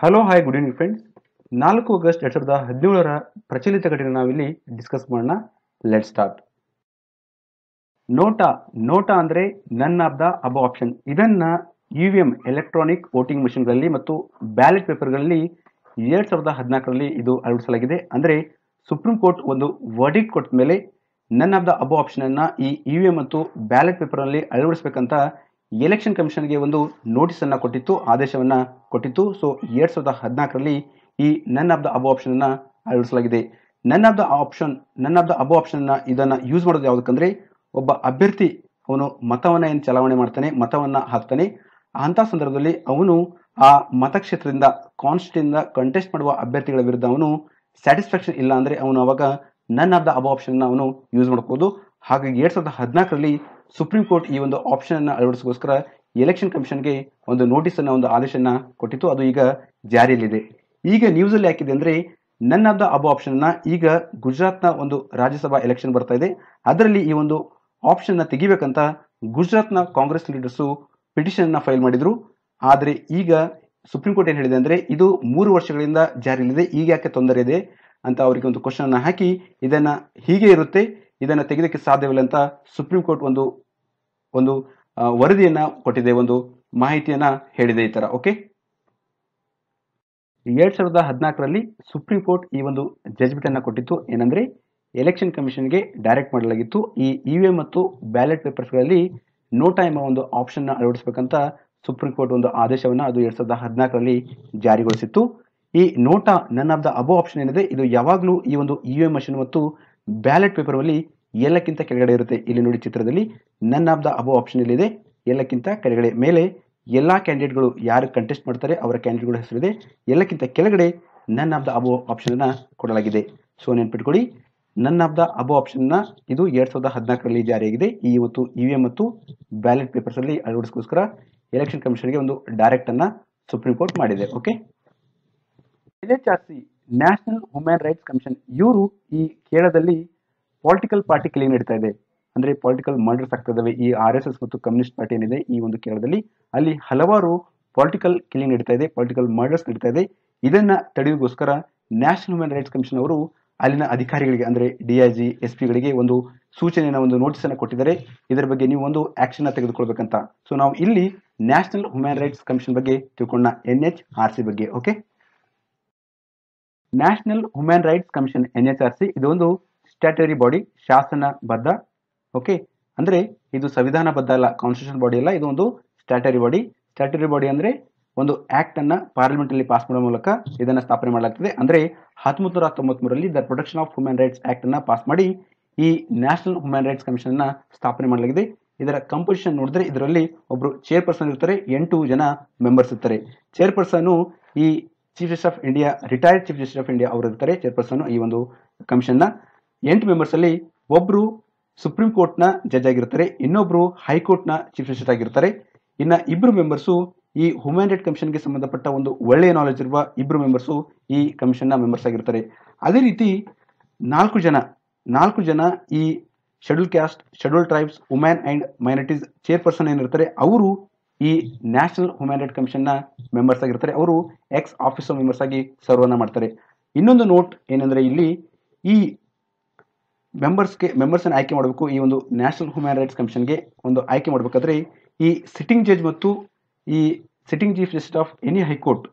Hello hi good evening friends ನಾಲ್ಕು August ಎರಡು ಸಾವಿರದ ಹದಿನೇಳರ ಪ್ರಚಲಿತ ಘಟನೆ ನಾವಿಲ್ಲಿ ಡಿಸ್ಕಸ್ ಮಾಡೋಣ. ಲೆಟ್ ಸ್ಟಾರ್ಟ್ ನೋಟಾ ನೋಟಾ ಅಂದ್ರೆ none of the above option ಇದನ್ನ E V M electronic voting ಮಷಿನ್ಗಳಲ್ಲಿ ಮತ್ತು ಬ್ಯಾಲೆಟ್ ಪೇಪರ್ಗಳಲ್ಲಿ ಎರಡು ಸಾವಿರದ ಹದಿನಾಲ್ಕರಲ್ಲಿ ಇದು ಅಳವಡಿಸಲಾಗಿದೆ. ಅಂದ್ರೆ ಸುಪ್ರೀಂ ಕೋರ್ಟ್ ಒಂದು ವರ್ಡಿಕ್ಟ್ ಕೊಟ್ಟ ಮೇಲೆ ನನ್ ಆಫ್ ದ ಅಬೋ ಆಪ್ಷನ್ ಅನ್ನ ಈ ಇ ವಿ ಎಂ ಮತ್ತು ಬ್ಯಾಲೆಟ್ ಪೇಪರ್ನಲ್ಲಿ ಅಳವಡಿಸಬೇಕಂತ ಎಲೆಕ್ಷನ್ ಕಮಿಷನ್ಗೆ ಒಂದು ನೋಟಿಸ್ ಅನ್ನ ಕೊಟ್ಟಿತ್ತು, ಆದೇಶವನ್ನ ಕೊಟ್ಟಿತ್ತು. ಸೊ ಎರಡ್ ಸಾವಿರದ ಹದಿನಾಲ್ಕರಲ್ಲಿ ಈ ನನ್ ಆಫ್ ದ ಅಬೋ ಆಪ್ಷನ್ ಅನ್ನ ಅಳವಡಿಸಲಾಗಿದೆ. None of the option none of the above option ಅನ್ನ ಇದನ್ನ ಯೂಸ್ ಮಾಡೋದು ಯಾವುದಕ್ಕಂದ್ರೆ, ಒಬ್ಬ ಅಭ್ಯರ್ಥಿ ಅವನು ಮತವನ್ನ ಏನು ಚಲಾವಣೆ ಮಾಡ್ತಾನೆ, ಮತವನ್ನ ಹಾಕ್ತಾನೆ. ಅಂತ ಸಂದರ್ಭದಲ್ಲಿ ಅವನು ಆ ಮತಕ್ಷೇತ್ರದಿಂದ ಕಾನ್ಸ್ಟಿಟ್ಯೂಂದ ಕಂಟೆಸ್ಟ್ ಮಾಡುವ ಅಭ್ಯರ್ಥಿಗಳ ವಿರುದ್ಧ ಅವನು ಸ್ಯಾಟಿಸ್ಫ್ಯಾಕ್ಷನ್ ಇಲ್ಲ ಅಂದ್ರೆ ಅವನು ಅವಾಗ none of the above option ಅವನು ಯೂಸ್ ಮಾಡ್ಬೋದು. ಹಾಗಾಗಿ ಎರಡ್ ಸಾವಿರದ ಹದಿನಾಲ್ಕರಲ್ಲಿ ಸುಪ್ರೀಂ ಕೋರ್ಟ್ ಈ ಒಂದು ಆಪ್ಷನ್ ಅನ್ನ ಅಳವಡಿಸೋಸ್ಕರ ಎಲೆಕ್ಷನ್ ಕಮಿಷನ್ಗೆ ಒಂದು ನೋಟಿಸ್ ಅನ್ನ, ಒಂದು ಆದೇಶನ ಕೊಟ್ಟಿತ್ತು. ಅದು ಈಗ ಜಾರಿಯಲ್ಲಿದೆ. ಈಗ ನ್ಯೂಸ್ ಅಲ್ಲಿ ಯಾಕಿದೆ ಅಂದ್ರೆ none of the above option ಅನ್ನ ಈಗ ಗುಜರಾತ್ನ ಒಂದು ರಾಜ್ಯಸಭಾ ಎಲೆಕ್ಷನ್ ಬರ್ತಾ ಇದೆ. ಅದರಲ್ಲಿ ಈ ಒಂದು ಆಪ್ಷನ್ನ ತೆಗಿಬೇಕಂತ ಗುಜರಾತ್ನ ಕಾಂಗ್ರೆಸ್ ಲೀಡರ್ಸು ಪಿಟಿಷನ್ ಅನ್ನ ಫೈಲ್ ಮಾಡಿದ್ರು. ಆದ್ರೆ ಈಗ ಸುಪ್ರೀಂ ಕೋರ್ಟ್ ಏನ್ ಹೇಳಿದೆ ಅಂದ್ರೆ, ಇದು ಮೂರು ವರ್ಷಗಳಿಂದ ಜಾರಿಯಲ್ಲಿದೆ. ಈಗ ಯಾಕೆ ತೊಂದರೆ ಇದೆ ಅಂತ ಅವರಿಗೆ ಒಂದು ಕ್ವಶನ್ ಅನ್ನ ಹಾಕಿ ಇದನ್ನ ಹೀಗೆ ಇರುತ್ತೆ. ಇದನ್ನ ತೆಗೆದಕ್ಕೆ ಸಾಧ್ಯವಿಲ್ಲ ಅಂತ ಸುಪ್ರೀಂ ಕೋರ್ಟ್ ಒಂದು ಒಂದು ವರದಿಯನ್ನ ಕೊಟ್ಟಿದೆ, ಒಂದು ಮಾಹಿತಿಯನ್ನ ಹೇಳಿದೆ ಈ ತರ ಓಕೆ ಎರಡ್ ಸಾವಿರದ ಹದಿನಾಲ್ಕರಲ್ಲಿ ಸುಪ್ರೀಂ ಕೋರ್ಟ್ ಈ ಒಂದು ಜಜ್ಮೆಂಟ್ ಅನ್ನ ಕೊಟ್ಟಿತ್ತು. ಏನಂದ್ರೆ ಎಲೆಕ್ಷನ್ ಕಮಿಷನ್ಗೆ ಡೈರೆಕ್ಟ್ ಮಾಡಲಾಗಿತ್ತು. ಈ ಇ ವಿ ಎಂ ಮತ್ತು ಬ್ಯಾಲೆಟ್ ಪೇಪರ್ಸ್ಗಳಲ್ಲಿ ನೋಟಾ ಎಂಬ ಒಂದು ಆಪ್ಷನ್ ಅಳವಡಿಸಬೇಕಂತ ಸುಪ್ರೀಂ ಕೋರ್ಟ್ ಒಂದು ಆದೇಶವನ್ನ ಅದು ಎರಡ್ ಸಾವಿರದ ಹದಿನಾಲ್ಕರಲ್ಲಿ ಜಾರಿಗೊಳಿಸಿತ್ತು. ಈ ನೋಟಾ ನನ್ ಆಫ್ ದ ಅಬೋ ಆಪ್ಷನ್ ಏನಿದೆ, ಇದು ಯಾವಾಗಲೂ ಈ ಒಂದು ಇ ವಿ ಎಂ ಮಷಿನ್ ಮತ್ತು ಬ್ಯಾಲೆಟ್ ಪೇಪರ್ ಅಲ್ಲಿ ಎಲ್ಲಕ್ಕಿಂತ ಕೆಳಗಡೆ ಇರುತ್ತೆ. ಇಲ್ಲಿ ನೋಡಿ ಚಿತ್ರದಲ್ಲಿ ನನ್ ಆಫ್ ದ ಅಬೋ ಆಪ್ಷನ್ ಇಲ್ಲಿದೆ ಎಲ್ಲಕ್ಕಿಂತ ಕೆಳಗಡೆ ಮೇಲೆ ಎಲ್ಲಾ ಕ್ಯಾಂಡಿಡೇಟ್ಗಳು ಯಾರು ಕಂಟೆಸ್ಟ್ ಮಾಡ್ತಾರೆ ಅವರ ಕ್ಯಾಂಡಿಡೇಟ್ಗಳ ಹೆಸರಿದೆ. ಎಲ್ಲಕ್ಕಿಂತ ಕೆಳಗಡೆ ನನ್ ಆಫ್ ದ ಅಬೋ ಆಪ್ಷನ್ ಅನ್ನ ಕೊಡಲಾಗಿದೆ. ಸೊ ನೆನ್ಪಿಟ್ಕೊಳ್ಳಿ, ನನ್ ಆಫ್ ದ ಅಬೋ ಆಪ್ಷನ್ನ ಇದು ಎರಡ್ ಸಾವಿರದ ಹದಿನಾಲ್ಕರಲ್ಲಿ ಜಾರಿಯಾಗಿದೆ. ಈ ಇವತ್ತು ಇ ವಿ ಎಂ ಮತ್ತು ಬ್ಯಾಲೆಟ್ ಪೇಪರ್ಸ್ ಅಲ್ಲಿ ಅಳವಡಿಸೋಸ್ಕರ ಎಲೆಕ್ಷನ್ ಕಮಿಷನ್ಗೆ ಒಂದು ಡೈರೆಕ್ಟ್ ಅನ್ನ ಸುಪ್ರೀಂ ಕೋರ್ಟ್ ಮಾಡಿದೆ. ಓಕೆ? ಸಿ ನ್ಯಾಷನಲ್ ಹ್ಯೂಮನ್ ರೈಟ್ಸ್ ಕಮಿಷನ್ ಇವರು ಈ ಕೇರಳದಲ್ಲಿ ಪೊಲಿಟಿಕಲ್ ಪಾರ್ಟಿ ಕ್ಲೀನ್ ಇಡ್ತಾ ಇದೆ? ಅಂದ್ರೆ ಪೊಲಿಟಿಕಲ್ ಮರ್ಡರ್ಸ್ ಆಗ್ತಾ ಇದಾವೆ ಈ ಆರ್ ಎಸ್ ಎಸ್ ಮತ್ತು ಕಮ್ಯುನಿಸ್ಟ್ ಪಾರ್ಟಿ ಏನಿದೆ ಈ ಒಂದು ಕೇರಳದಲ್ಲಿ, ಅಲ್ಲಿ ಹಲವಾರು ಪೊಲಿಟಿಕಲ್ ಕ್ಲೀನ್ ನಡೀತಾ ಇದೆ ಪೊಲಿಟಿಕಲ್ ಮರ್ಡರ್ಸ್ ನಡೀತಾ ಇದೆ. ಇದನ್ನ ತಡೆಯೋಗೋಸ್ಕರ ನ್ಯಾಷನಲ್ ಹ್ಯೂಮನ್ ರೈಟ್ಸ್ ಕಮಿಷನ್ ಅವರು ಅಲ್ಲಿನ ಅಧಿಕಾರಿಗಳಿಗೆ, ಅಂದ್ರೆ ಜಿ ಎಸ್ ಪಿಗಳಿಗೆ ಒಂದು ಸೂಚನೆಯನ್ನ, ಒಂದು ನೋಟಿಸ್ ಅನ್ನ ಕೊಟ್ಟಿದ್ದಾರೆ. ಇದರ ಬಗ್ಗೆ ನೀವು ಒಂದು ಆಕ್ಷನ್ ತೆಗೆದುಕೊಳ್ಬೇಕಂತ. ಸೊ ನಾವು ಇಲ್ಲಿ ನ್ಯಾಷನಲ್ ಹ್ಯೂಮನ್ ರೈಟ್ಸ್ ಕಮಿಷನ್ ಬಗ್ಗೆ ತಿಳ್ಕೊಂಡ ಎನ್ ಎಚ್ ಆರ್ ಸಿ ಬಗ್ಗೆ okay national human rights commission N H R C ಇದೊಂದು ಸ್ಟ್ಯಾಟರಿ ಬಾಡಿ ಶಾಸನಬದ್ಧ ಓಕೆ ಅಂದ್ರೆ ಇದು ಸಂವಿಧಾನಬದ್ಧ ಅಲ್ಲ ಕಾನ್ಸ್ಟಿಟ್ಯೂಷನ್ ಬಾಡಿ ಅಲ್ಲ ಇದು ಒಂದು ಸ್ಟ್ಯಾಟರಿ ಬಾಡಿ ಸ್ಟ್ಯಾಟರಿ ಬಾಡಿ ಅಂದ್ರೆ ಒಂದು ಆಕ್ಟ್ ಅನ್ನ ಪಾರ್ಲಿಮೆಂಟ್ ಅಲ್ಲಿ ಪಾಸ್ ಮಾಡುವ ಮೂಲಕ ಇದನ್ನ ಸ್ಥಾಪನೆ ಮಾಡಲಾಗ್ತದೆ. ಅಂದ್ರೆ ಹತ್ತೊಂಬತ್ತು ನೂರ ತೊಂಬತ್ಮೂರರಲ್ಲಿ the protection of human rights act ಅನ್ನ ಪಾಸ್ ಮಾಡಿ ಈ ನ್ಯಾಷನಲ್ ಹ್ಯೂಮನ್ ರೈಟ್ಸ್ ಕಮಿಷನ್ ಅನ್ನ ಸ್ಥಾಪನೆ ಮಾಡಲಾಗಿದೆ. ಇದರ ಕಂಪೋಸಿಷನ್ ನೋಡಿದ್ರೆ ಇದರಲ್ಲಿ ಒಬ್ರು ಚೇರ್ಪರ್ಸನ್ ಇರ್ತಾರೆ, ಎಂಟು ಜನ ಮೆಂಬರ್ಸ್ ಇರ್ತಾರೆ. ಚೇರ್ಪರ್ಸನ್ ಈ chief justice of India retired chief justice of India ಅವರು ಇರ್ತಾರೆ ಚೇರ್ಪರ್ಸನ್ ಈ ಒಂದು ಕಮಿಷನ್ನ ಎಂಟು ಮೆಂಬರ್ಸ್ ಅಲ್ಲಿ ಒಬ್ರು ಸುಪ್ರೀಂ ಕೋರ್ಟ್ನ ಜಡ್ಜ್ ಆಗಿರ್ತಾರೆ, ಇನ್ನೊಬ್ರು ಹೈಕೋರ್ಟ್ನ ಚೀಫ್ ಜಸ್ಟಿಸ್ ಆಗಿರ್ತಾರೆ. ಇನ್ನ ಇಬ್ರು ಮೆಂಬರ್ಸು ಈ ಹ್ಯೂಮನ್ ರೈಟ್ ಕಮಿಷನ್ಗೆ ಸಂಬಂಧಪಟ್ಟ ಒಂದು ಒಳ್ಳೆಯ ನಾಲೆಜ್ ಇರುವ ಇಬ್ರು ಮೆಂಬರ್ಸು ಈ ಕಮಿಷನ್ನ ಮೆಂಬರ್ಸ್ ಆಗಿರ್ತಾರೆ. ಅದೇ ರೀತಿ ನಾಲ್ಕು ಜನ ನಾಲ್ಕು ಜನ ಈ schedule caste schedule tribes women and minorities chairperson ಏನಿರ್ತಾರೆ, ಅವರು ಈ ನ್ಯಾಷನಲ್ ಹ್ಯೂಮನ್ ರೈಟ್ ಕಮಿಷನ್ನ ಮೆಂಬರ್ಸ್ ಆಗಿರ್ತಾರೆ, ಅವರು ಎಕ್ಸ್ ಆಫೀಸರ್ ಮೆಂಬರ್ಸ್ ಆಗಿ ಸರ್ವನ್ನ ಮಾಡ್ತಾರೆ. ಇನ್ನೊಂದು ನೋಟ್ ಏನಂದ್ರೆ ಇಲ್ಲಿ ಈ ಮೆಂಬರ್ಸ್ಗೆ ಮೆಂಬರ್ಸ್ ಅನ್ನು ಆಯ್ಕೆ ಮಾಡಬೇಕು, ಈ ಒಂದು ನ್ಯಾಷನಲ್ ಹ್ಯೂಮನ್ ರೈಟ್ಸ್ ಕಮಿಷನ್ಗೆ ಒಂದು ಆಯ್ಕೆ ಮಾಡಬೇಕಾದ್ರೆ ಈ ಸಿಟ್ಟಿಂಗ್ ಜಡ್ಜ್ ಮತ್ತು ಈ sitting chief justice of any high court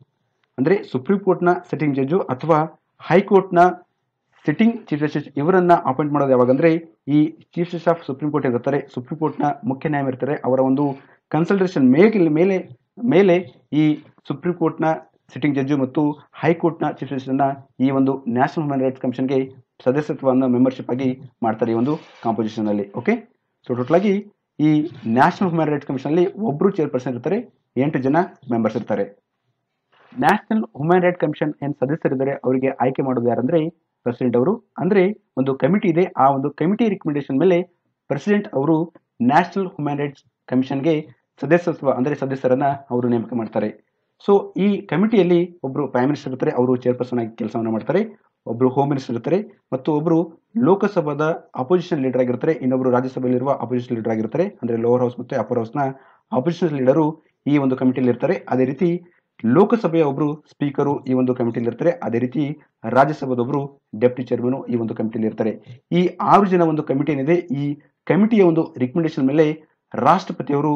ಅಂದ್ರೆ ಸುಪ್ರೀಂ ಕೋರ್ಟ್ನ ಸಿಟ್ಟಿಂಗ್ ಜಡ್ಜು ಅಥವಾ ಹೈಕೋರ್ಟ್ನ ಸಿಟ್ಟಿಂಗ್ ಚೀಫ್ ಜಸ್ಟಿಸ್ ಇವರನ್ನ ಅಪಾಯಿಂಟ್ ಮಾಡೋದು ಯಾವಾಗಂದ್ರೆ ಈ chief justice of supreme court ಇರ್ತಾರೆ ಸುಪ್ರೀಂ ಕೋರ್ಟ್ನ ಮುಖ್ಯ ನ್ಯಾಯ ಇರ್ತಾರೆ ಅವರ ಒಂದು ಕನ್ಸಲ್ಟೇಷನ್ ಮೇಲೆ ಮೇಲೆ ಮೇಲೆ ಈ ಸುಪ್ರೀಂ ಕೋರ್ಟ್ನ ಸಿಟ್ಟಿಂಗ್ ಜಡ್ಜು ಮತ್ತು ಹೈಕೋರ್ಟ್ನ ಚೀಫ್ ಜಸ್ಟಿಸ್ನ ಈ ಒಂದು ನ್ಯಾಷನಲ್ ಹ್ಯೂಮನ್ ರೈಟ್ಸ್ ಕಮಿಷನ್ಗೆ ಸದಸ್ಯತ್ವವನ್ನು ಮೆಂಬರ್ಶಿಪ್ ಆಗಿ ಮಾಡ್ತಾರೆ ಈ ಒಂದು ಕಾಂಪೋಸಿಷನ್ ಅಲ್ಲಿ ಓಕೆ ಸೊ ಟೋಟಲ್ ಆಗಿ ಈ ನ್ಯಾಷನಲ್ ಹ್ಯೂಮನ್ ರೈಟ್ಸ್ ಕಮಿಷನ್ ಒಬ್ಬರು ಚೇರ್ಪರ್ಸನ್ ಇರ್ತಾರೆ, ಎಂಟು ಜನ ಮೆಂಬರ್ಸ್ ಇರ್ತಾರೆ. ನ್ಯಾಷನಲ್ ಹ್ಯೂಮನ್ ರೈಟ್ ಕಮಿಷನ್ ಏನು ಸದಸ್ಯರಿದ್ದಾರೆ ಅವರಿಗೆ ಆಯ್ಕೆ ಮಾಡೋದು ಯಾರಂದ್ರೆ ಪ್ರೆಸಿಡೆಂಟ್ ಅವರು. ಅಂದ್ರೆ ಒಂದು ಕಮಿಟಿ ಇದೆ, ಆ ಒಂದು ಕಮಿಟಿ ರಿಕಮೆಂಡೇಶನ್ ಮೇಲೆ ಪ್ರೆಸಿಡೆಂಟ್ ಅವರು ನ್ಯಾಷನಲ್ ಹ್ಯೂಮನ್ ರೈಟ್ಸ್ ಕಮಿಷನ್ಗೆ ಸದಸ್ಯತ್ವ ಅಂದ್ರೆ ಸದಸ್ಯರನ್ನ ಅವರು ನೇಮಕ ಮಾಡ್ತಾರೆ. ಸೊ ಈ ಕಮಿಟಿಯಲ್ಲಿ ಒಬ್ರು ಪ್ರೈಮ್ ಮಿನಿಸ್ಟರ್ ಇರ್ತಾರೆ, ಅವರು ಚೇರ್ಪರ್ಸನ್ ಆಗಿ ಕೆಲಸವನ್ನು ಮಾಡ್ತಾರೆ, ಒಬ್ರು ಹೋಮ್ ಮಿನಿಸ್ಟರ್ ಇರ್ತಾರೆ, ಮತ್ತು ಒಬ್ರು ಲೋಕಸಭಾದ ಅಪೋಸಿಷನ್ ಲೀಡರ್ ಆಗಿರ್ತಾರೆ, ಇನ್ನೊಬ್ರು ರಾಜ್ಯಸಭೆಯಲ್ಲಿರುವ ಅಪೋಸಿಷನ್ ಲೀಡರ್ ಆಗಿರ್ತಾರೆ, ಅಂದ್ರೆ ಲೋವರ್ ಹೌಸ್ ಮತ್ತು ಅಪ್ಪರ್ ಹೌಸ್ನ ಅಪೋಸಿಷನ್ ಲೀಡರು ಈ ಒಂದು ಕಮಿಟಿಯಲ್ಲಿ ಇರ್ತಾರೆ. ಅದೇ ರೀತಿ ಲೋಕಸಭೆಯ ಒಬ್ಬರು ಸ್ಪೀಕರು ಈ ಒಂದು ಕಮಿಟಿಯಲ್ಲಿ ಇರ್ತಾರೆ. ಅದೇ ರೀತಿ ರಾಜ್ಯಸಭಾದ ಒಬ್ಬರು ಡೆಪ್ಟಿ ಚೇರ್ಮನ್ ಈ ಒಂದು ಕಮಿಟಿಯಲ್ಲಿ ಇರ್ತಾರೆ. ಈ ಆರು ಜನ ಒಂದು ಕಮಿಟಿ ಏನಿದೆ, ಈ ಕಮಿಟಿಯ ಒಂದು ರಿಕಮೆಂಡೇಶನ್ ಮೇಲೆ ರಾಷ್ಟ್ರಪತಿಯವರು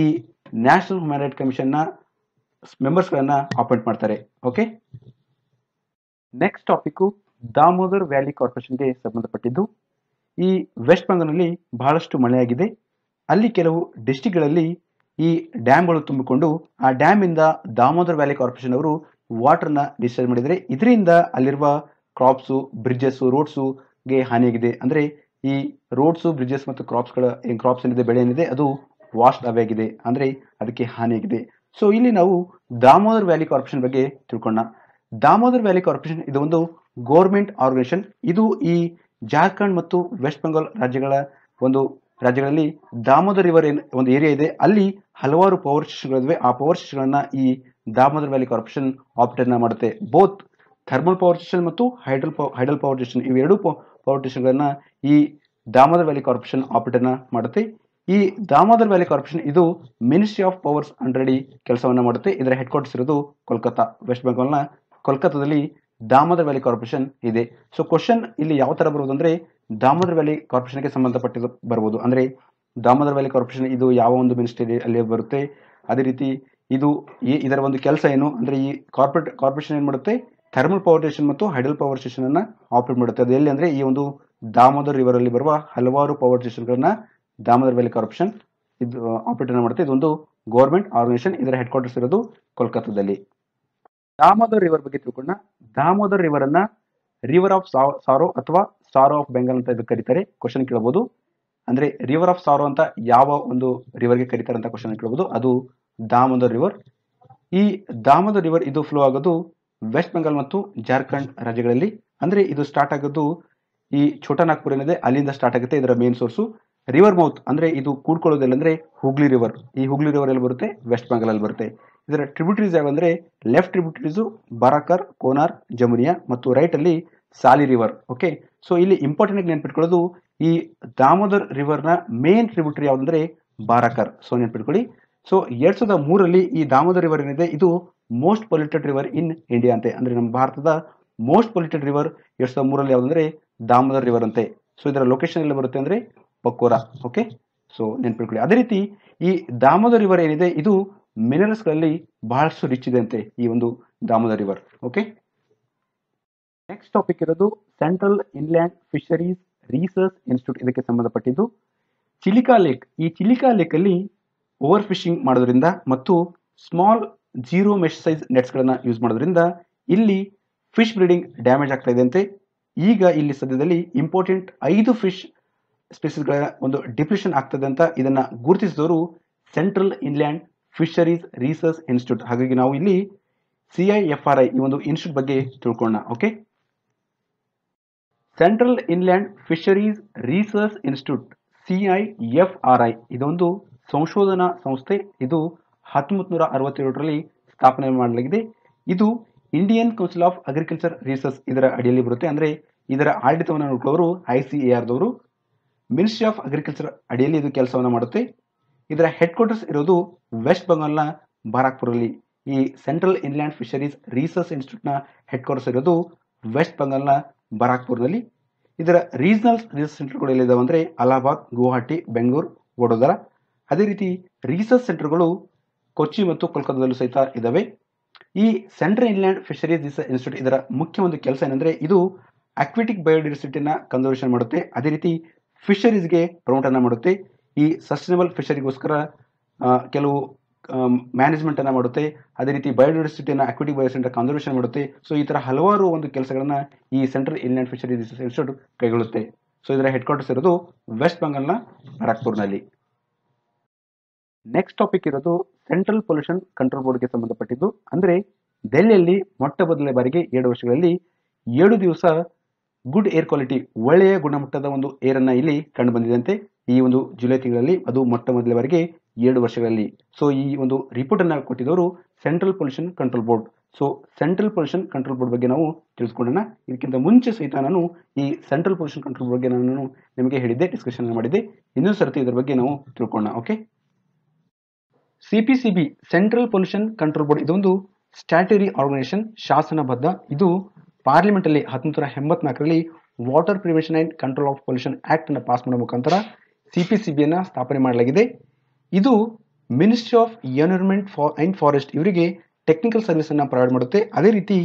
ಈ ನ್ಯಾಷನಲ್ ಹ್ಯೂಮನ್ ರೈಟ್ ಕಮಿಷನ್ನ ಮೆಂಬರ್ಸ್ಗಳನ್ನ ಅಪಾಯಿಂಟ್ ಮಾಡ್ತಾರೆ. Okay next topic Damodar valley ಕಾರ್ಪೊರೇಷನ್ಗೆ ಸಂಬಂಧಪಟ್ಟಿದ್ದು. ಈ ವೆಸ್ಟ್ ಬೆಂಗಾಲ್ನಲ್ಲಿ ಬಹಳಷ್ಟು ಮಳೆಯಾಗಿದೆ. ಅಲ್ಲಿ ಕೆಲವು ಡಿಸ್ಟಿಕ್ಗಳಲ್ಲಿ ಈ ಡ್ಯಾಮ್ಗಳು ತುಂಬಿಕೊಂಡು ಆ ಡ್ಯಾಮ್ ಇಂದ ದಾಮೋದರ್ ವ್ಯಾಲಿ ಕಾರ್ಪೊರೇಷನ್ ಅವರು ವಾಟರ್ನ ಡಿಸ್ಚಾರ್ಜ್ ಮಾಡಿದರೆ ಇದರಿಂದ ಅಲ್ಲಿರುವ ಕ್ರಾಪ್ಸು ಬ್ರಿಡ್ಜಸ್ಸು ರೋಡ್ಸುಗೆ ಹಾನಿಯಾಗಿದೆ. ಅಂದರೆ ಈ ರೋಡ್ಸು ಬ್ರಿಡ್ಜಸ್ ಮತ್ತು ಕ್ರಾಪ್ಸ್ಗಳ ಏನು ಕ್ರಾಪ್ಸ್ ಏನಿದೆ, ಬೆಳೆ ಏನಿದೆ, ಅದು ವಾಸ್ಟ್ ಅವೇ ಆಗಿದೆ ಅಂದರೆ ಅದಕ್ಕೆ ಹಾನಿಯಾಗಿದೆ. ಸೊ ಇಲ್ಲಿ ನಾವು ದಾಮೋದರ್ ವ್ಯಾಲಿ ಕಾರ್ಪೊರೇಷನ್ ಬಗ್ಗೆ ತಿಳ್ಕೊಳ್ಳೋಣ. ದಾಮೋದರ್ ವ್ಯಾಲಿ ಕಾರ್ಪೊರೇಷನ್ ಇದು ಒಂದು ಗೌರ್ಮೆಂಟ್ ಆರ್ಗನೈಸೇಷನ್ ಇದು ಈ ಜಾರ್ಖಂಡ್ ಮತ್ತು ವೆಸ್ಟ್ ಬೆಂಗಾಲ್ ರಾಜ್ಯಗಳ ಒಂದು ರಾಜ್ಯಗಳಲ್ಲಿ ದಾಮೋದರ್ ರಿವರ್ ಒಂದು ಏರಿಯಾ ಇದೆ. ಅಲ್ಲಿ ಹಲವಾರು ಪವರ್ ಸ್ಟೇಷನ್ಗಳಿವೆ ಆ ಪವರ್ ಸ್ಟೇಷನ್ಗಳನ್ನ ಈ ದಾಮೋದರ್ ವ್ಯಾಲಿ ಕಾರ್ಪೊರೇಷನ್ ಆಪರೇಟ್ ಮಾಡುತ್ತೆ. ಬೋತ್ ಥರ್ಮಲ್ ಪವರ್ ಸ್ಟೇಷನ್ ಮತ್ತು ಹೈಡ್ರಲ್ ಹೈಡ್ರಲ್ ಪವರ್ ಸ್ಟೇಷನ್ ಇವೆರಡು ಪವರ್ ಸ್ಟೇಷನ್ಗಳನ್ನ ಈ ದಾಮೋದರ್ ವ್ಯಾಲಿ ಕಾರ್ಪೊರೇಷನ್ ಆಪರೇಟ್ ಮಾಡುತ್ತೆ. ಈ ದಾಮೋದರ್ ವ್ಯಾಲಿ ಕಾರ್ಪೊರೇಷನ್ ಇದು ಮಿನಿಸ್ಟ್ರಿ ಆಫ್ ಪವರ್ಸ್ ಅಂಡ್ರೆಡಿ ಕೆಲಸವನ್ನು ಮಾಡುತ್ತೆ. ಇದರ ಹೆಡ್ ಕ್ವಾರ್ಟರ್ಸ್ ಇರೋದು ಕೋಲ್ಕತ್ತಾ ವೆಸ್ಟ್ ಬೆಂಗಾಲ್ನ ಕೋಲ್ಕತ್ತಾದಲ್ಲಿ ದಾಮೋದರ್ ವ್ಯಾಲಿ ಕಾರ್ಪೊರೇಷನ್ ಇದೆ. ಸೊ ಕ್ವಶನ್ ಇಲ್ಲಿ ಯಾವ ತರ ಬರುವುದು ಅಂದ್ರೆ ದಾಮೋದರ್ ವ್ಯಾಲಿ ಕಾರ್ಪೊರೇಷನ್ಗೆ ಸಂಬಂಧಪಟ್ಟಿದ್ದು ಬರ್ಬೋದು. ಅಂದ್ರೆ ದಾಮೋದರ್ ವ್ಯಾಲಿ ಕಾರ್ಪೊರೇಷನ್ ಇದು ಯಾವ ಒಂದು ಮಿನಿಸ್ಟ್ರಿ ಅಲ್ಲಿ ಬರುತ್ತೆ. ಅದೇ ರೀತಿ ಇದು ಇದರ ಒಂದು ಕೆಲಸ ಏನು ಅಂದ್ರೆ ಈ ಕಾರ್ಪೊರೇಟ್ ಕಾರ್ಪೊರೇಷನ್ ಏನ್ ಮಾಡುತ್ತೆ? ಥರ್ಮಲ್ ಪವರ್ ಸ್ಟೇಷನ್ ಮತ್ತು ಹೈಡಲ್ ಪವರ್ ಸ್ಟೇಷನ್ ಅನ್ನ ಆಪರೇಟ್ ಮಾಡುತ್ತೆ. ಅದು ಎಲ್ಲಿ ಅಂದ್ರೆ ಈ ಒಂದು ದಾಮೋದರ್ ರಿವರ್ ಅಲ್ಲಿ ಬರುವ ಹಲವಾರು ಪವರ್ ಸ್ಟೇಷನ್ಗಳನ್ನ ದಾಮೋದರ್ ವ್ಯಾಲಿ ಕಾರ್ಪೊರೇಷನ್ ಇದು ಆಪರೇಟ್ ಮಾಡುತ್ತೆ ಇದೊಂದು ಗೌರ್ಮೆಂಟ್ ಆರ್ಗನೈಸೇಷನ್ ಇದರ ಹೆಡ್ ಕ್ವಾರ್ಟರ್ಸ್ ಇರೋದು ಕೋಲ್ಕತ್ತಾದಲ್ಲಿ. ದಾಮೋದರ್ ರಿವರ್ ಬಗ್ಗೆ ತಿಳ್ಕೊಂಡ? ದಾಮೋದರ್ ರಿವರ್ ಅನ್ನ ರಿವರ್ ಆಫ್ ಸಾರೋ ಅಥವಾ ಸಾರೋ ಆಫ್ ಬೆಂಗಾಲ್ ಅಂತ ಇದಕ್ಕೆ ಕರೀತಾರೆ. ಕ್ವಶನ್ ಕೇಳಬಹುದು ಅಂದ್ರೆ ರಿವರ್ ಆಫ್ ಸಾರೋ ಅಂತ ಯಾವ ಒಂದು ರಿವರ್ಗೆ ಕರೀತಾರೆ ಅಂತ ಕ್ವಶನ್ ಕೇಳಬಹುದು ಅದು ದಾಮೋದರ್ ರಿವರ್ ಈ ದಾಮೋದರ್ ರಿವರ್ ಇದು ಫ್ಲೋ ಆಗೋದು ವೆಸ್ಟ್ ಬೆಂಗಾಲ್ ಮತ್ತು ಜಾರ್ಖಂಡ್ ರಾಜ್ಯಗಳಲ್ಲಿ. ಅಂದ್ರೆ ಇದು ಸ್ಟಾರ್ಟ್ ಆಗೋದು ಈ ಛೋಟಾ ನಾಗ್ಪುರ್ ಏನಿದೆ, ಅಲ್ಲಿಂದ ಸ್ಟಾರ್ಟ್ ಆಗುತ್ತೆ ಇದರ ಮೇನ್ ಸೋರ್ಸು ರಿವರ್ ಮೌತ್ ಅಂದ್ರೆ ಇದು ಕೂಡ್ಕೊಳ್ಳೋದಿಲ್ಲ ಅಂದ್ರೆ ಹುಗ್ಲಿ ರಿವರ್ ಈ ಹುಗ್ಲಿ ರಿವರ್ ಎಲ್ಲಿ ಬರುತ್ತೆ? ವೆಸ್ಟ್ ಬೆಂಗಾಲ್ ಅಲ್ಲಿ ಬರುತ್ತೆ. ಇದರ ಟ್ರಿಬ್ಯೂಟರೀಸ್ ಯಾವಂದ್ರೆ ಲೆಫ್ಟ್ ಟ್ರಿಬ್ಯೂಟರೀಸು ಬರಾಕರ್ ಕೋನಾರ್ ಜಮುನಿಯಾ ಮತ್ತು ರೈಟ್ ಅಲ್ಲಿ ಸಾಲಿ ರಿವರ್ ಓಕೆ ಸೊ ಇಲ್ಲಿ ಇಂಪಾರ್ಟೆಂಟ್ ಆಗಿ ನೆನ್ಪಿಟ್ಕೊಳ್ಳೋದು ಈ ದಾಮೋದರ್ ರಿವರ್ನ ಮೇನ್ ಟ್ರಿಬ್ಯೂಟರಿ ಯಾವ್ದಂದ್ರೆ ಬಾರಾಕರ್ ಸೊ ನೆನ್ಪಿಟ್ಕೊಳ್ಳಿ. ಸೊ ಎರಡ್ ಸಾವಿರದ ಮೂರರಲ್ಲಿ ಈ ದಾಮೋದರ್ ರಿವರ್ ಏನಿದೆ? ಇದು most polluted river in India ಅಂತೆ. ಅಂದ್ರೆ ನಮ್ಮ ಭಾರತದ ಮೋಸ್ಟ್ ಪೊಲ್ಯೂಟೆಡ್ ರಿವರ್ ಎರಡ್ ಸಾವಿರದ ಮೂರಲ್ಲಿ ಯಾವ್ದಂದ್ರೆ ದಾಮೋದರ್ ರಿವರ್ ಅಂತೆ. ಸೊ ಇದರ ಲೊಕೇಶನ್ ಎಲ್ಲ ಬರುತ್ತೆ ಅಂದ್ರೆ ಪಕ್ಕೋರಾ ಓಕೆ ಸೊ ನೆನ್ಪಿಟ್ಕೊಳ್ಳಿ. ಅದೇ ರೀತಿ ಈ ದಾಮೋದರ್ ರಿವರ್ ಏನಿದೆ, ಇದು ಮಿನರಲ್ಸ್ಗಳಲ್ಲಿ ಬಹಳಷ್ಟು ರಿಚ್ ಇದೆ ಅಂತೆ ಈ ಒಂದು Damodar river okay next topic ಇರೋದು central inland fisheries research institute ಇದಕ್ಕೆ ಸಂಬಂಧಪಟ್ಟಿದ್ದು. ಚಿಲಿಕಾ ಲೇಕ್ ಈ ಚಿಲಿಕಾ ಲೇಕ್ ಅಲ್ಲಿ ಓವರ್ ಫಿಶಿಂಗ್ ಮಾಡೋದ್ರಿಂದ ಮತ್ತು ಸ್ಮಾಲ್ ಜೀರೋ ಮೆಶ್ ಸೈಜ್ ನೆಟ್ಸ್ಗಳನ್ನ ಯೂಸ್ ಮಾಡೋದ್ರಿಂದ ಇಲ್ಲಿ ಫಿಶ್ ಬ್ರೀಡಿಂಗ್ ಡ್ಯಾಮೇಜ್ ಆಗ್ತಾ ಇದೆ ಅಂತೆ. ಈಗ ಇಲ್ಲಿ ಸದ್ಯದಲ್ಲಿ ಇಂಪಾರ್ಟೆಂಟ್ ಐದು ಫಿಶ್ ಸ್ಪೀಸೀಸ್ಗಳ ಒಂದು ಡಿಪ್ರೆಷನ್ ಆಗ್ತದೆ ಅಂತ ಇದನ್ನ ಗುರುತಿಸಿದವರು central inland fisheries research institute ಹಾಗಾಗಿ ನಾವು ಇಲ್ಲಿ ಸಿ ಆರ್ ಐ ಈ ಒಂದು ಇನ್ಸ್ಟಿಟ್ಯೂಟ್ ಬಗ್ಗೆ ತಿಳ್ಕೊಳ್ಳೋಣ okay central inland fisheries research institute C I F R I ಇದೊಂದು ಸಂಶೋಧನಾ ಸಂಸ್ಥೆ. ಇದು ಹತ್ತೊಂಬತ್ತು ನೂರ ಅರವತ್ತೇಳರಲ್ಲಿ ಸ್ಥಾಪನೆ ಮಾಡಲಾಗಿದೆ. ಇದು Indian council of agriculture research ಇದರ ಅಡಿಯಲ್ಲಿ ಬರುತ್ತೆ. ಅಂದ್ರೆ ಇದರ ಆಡಳಿತವನ್ನು ನೋಡ್ಕೊಳ್ಳೋರು ಐ ದವರು. ಮಿನಿಸ್ಟ್ರಿ ಆಫ್ ಅಗ್ರಿಕಲ್ಚರ್ ಅಡಿಯಲ್ಲಿ ಇದು ಕೆಲಸವನ್ನು ಮಾಡುತ್ತೆ. ಇದರ ಹೆಡ್ ಕ್ವಾರ್ಟರ್ಸ್ ಇರೋದು ವೆಸ್ಟ್ ಬೆಂಗಾಲ್ನ ಬಾರಾಕ್ಪುರಲ್ಲಿ ಈ ಸೆಂಟ್ರಲ್ ಇನ್ಲ್ಯಾಂಡ್ ಫಿಶರೀಸ್ ರಿಸರ್ಚ್ ಇನ್ಸ್ಟಿಟ್ಯೂಟ್ನ ಹೆಡ್ ಕ್ವಾರ್ಟರ್ಸ್ ಇರೋದು ವೆಸ್ಟ್ ಬೆಂಗಾಲ್ನ ಬರಾಕ್ಪುರದಲ್ಲಿ ಇದರ ರೀಜನಲ್ ರಿಸರ್ಚ್ ಸೆಂಟರ್ಗಳು ಎಲ್ಲಿದ್ದಾವೆ ಅಂದರೆ ಅಲಹಾಬಾದ್ ಗುವಾಹಟಿ ಬೆಂಗಳೂರು ವಡೋದರ ಅದೇ ರೀತಿ ರಿಸರ್ಚ್ ಸೆಂಟರ್ಗಳು ಕೊಚ್ಚಿ ಮತ್ತು ಕೋಲ್ಕತ್ತಾದಲ್ಲೂ ಸಹಿತ ಇದ್ದಾವೆ ಈ central inland fisheries research institute ಇದರ ಮುಖ್ಯ ಒಂದು ಕೆಲಸ ಏನಂದರೆ ಇದು ಅಕ್ವಿಟಿಕ್ ಬಯೋಡೈವರ್ಸಿಟಿನ ಕನ್ಸರ್ವೇಷನ್ ಮಾಡುತ್ತೆ. ಅದೇ ರೀತಿ ಫಿಶರೀಸ್ಗೆ ಪ್ರಮೋಟನ್ನು ಮಾಡುತ್ತೆ. ಈ ಸಸ್ಟೈನಬಲ್ ಫಿಶರಿಗೋಸ್ಕರ ಕೆಲವು ಮ್ಯಾನೇಜ್ಮೆಂಟ್ ಅನ್ನ ಮಾಡುತ್ತೆ. ಅದೇ ರೀತಿ ಬಯೋಡೈವರ್ಸಿಟಿಯನ್ನು ಅಕ್ವಿಟಿಕ್ ಸೆಂಟರ್ ಕನ್ಸರ್ವೇಷನ್ ಮಾಡುತ್ತೆ. ಸೊ, ಈ ಥರ ಹಲವಾರು ಒಂದು ಕೆಲಸಗಳನ್ನು ಈ central inland fisheries research institute ಕೈಗೊಳ್ಳುತ್ತೆ. So, ಇದರ ಹೆಡ್ ಕ್ವಾರ್ಟರ್ಸ್ ಇರೋದು ವೆಸ್ಟ್ ಬೆಂಗಾಲ್ನ ಬರಾಕ್ಪುರ್ನಲ್ಲಿ ನೆಕ್ಸ್ಟ್ ಟಾಪಿಕ್ ಇರೋದು ಸೆಂಟ್ರಲ್ ಪೊಲ್ಯೂಷನ್ ಕಂಟ್ರೋಲ್ ಬೋರ್ಡ್ಗೆ ಸಂಬಂಧಪಟ್ಟಿದ್ದು. ಅಂದ್ರೆ, ದೆಹಲಿಯಲ್ಲಿ ಮೊಟ್ಟ ಮೊದಲನೇ ಬಾರಿಗೆ ಏಳು ವರ್ಷಗಳಲ್ಲಿ ಏಳು ದಿವಸ ಗುಡ್ ಏರ್ ಕ್ವಾಲಿಟಿ ಒಳ್ಳೆಯ ಗುಣಮಟ್ಟದ ಒಂದು ಏರ್ ಅನ್ನ ಇಲ್ಲಿ ಕಂಡು ಬಂದಿದಂತೆ ಈ ಒಂದು ಜುಲೈ ತಿಂಗಳಲ್ಲಿ ಅದು ಮೊಟ್ಟ ಮೊದಲವರೆಗೆ ಎರಡು ವರ್ಷಗಳಲ್ಲಿ. ಸೊ ಈ ಒಂದು ರಿಪೋರ್ಟ್ ಅನ್ನ ಕೊಟ್ಟಿದ್ದವರು central pollution control board so central pollution control board ಬಗ್ಗೆ ನಾವು ತಿಳಿಸ್ಕೊಳ್ಳೋಣ ಇದಕ್ಕಿಂತ ಮುಂಚೆ ಸಹಿತ ನಾನು ಈ ಸೆಂಟ್ರಲ್ ಪೊಲ್ಯೂಷನ್ ಕಂಟ್ರೋಲ್ ಬಗ್ಗೆ ನಾನು ನಿಮಗೆ ಹೇಳಿದ್ದೆ ಡಿಸ್ಕಷನ್ ಮಾಡಿದ್ದೆ. ಇನ್ನೊಂದು ಸರ್ತಿ ಇದರ ಬಗ್ಗೆ ನಾವು ತಿಳ್ಕೊಳ್ಳೋಣ okay CPCB central pollution control board ಇದೊಂದು ಸ್ಟ್ಯಾಟರಿ ಆರ್ಗನೈಸೇಷನ್ ಶಾಸನಬದ್ಧ. ಇದು ಪಾರ್ಲಿಮೆಂಟ್ ಅಲ್ಲಿ ಹತ್ತೊಂಬತ್ತು ಎಂಬತ್ನಾಲ್ಕರಲ್ಲಿ water prevention and control of pollution act ಅನ್ನು ಪಾಸ್ ಮಾಡುವ ಮುಖಾಂತರ ಸಿಪಿಸಿಬಿಯನ್ನ ಸ್ಥಾಪನೆ ಮಾಡಲಾಗಿದೆ. ಇದು ministry of environment for and forest ಇವರಿಗೆ ಟೆಕ್ನಿಕಲ್ ಸರ್ವಿಸ್ ಅನ್ನ ಪ್ರೊವೈಡ್ ಮಾಡುತ್ತೆ. ಅದೇ ರೀತಿ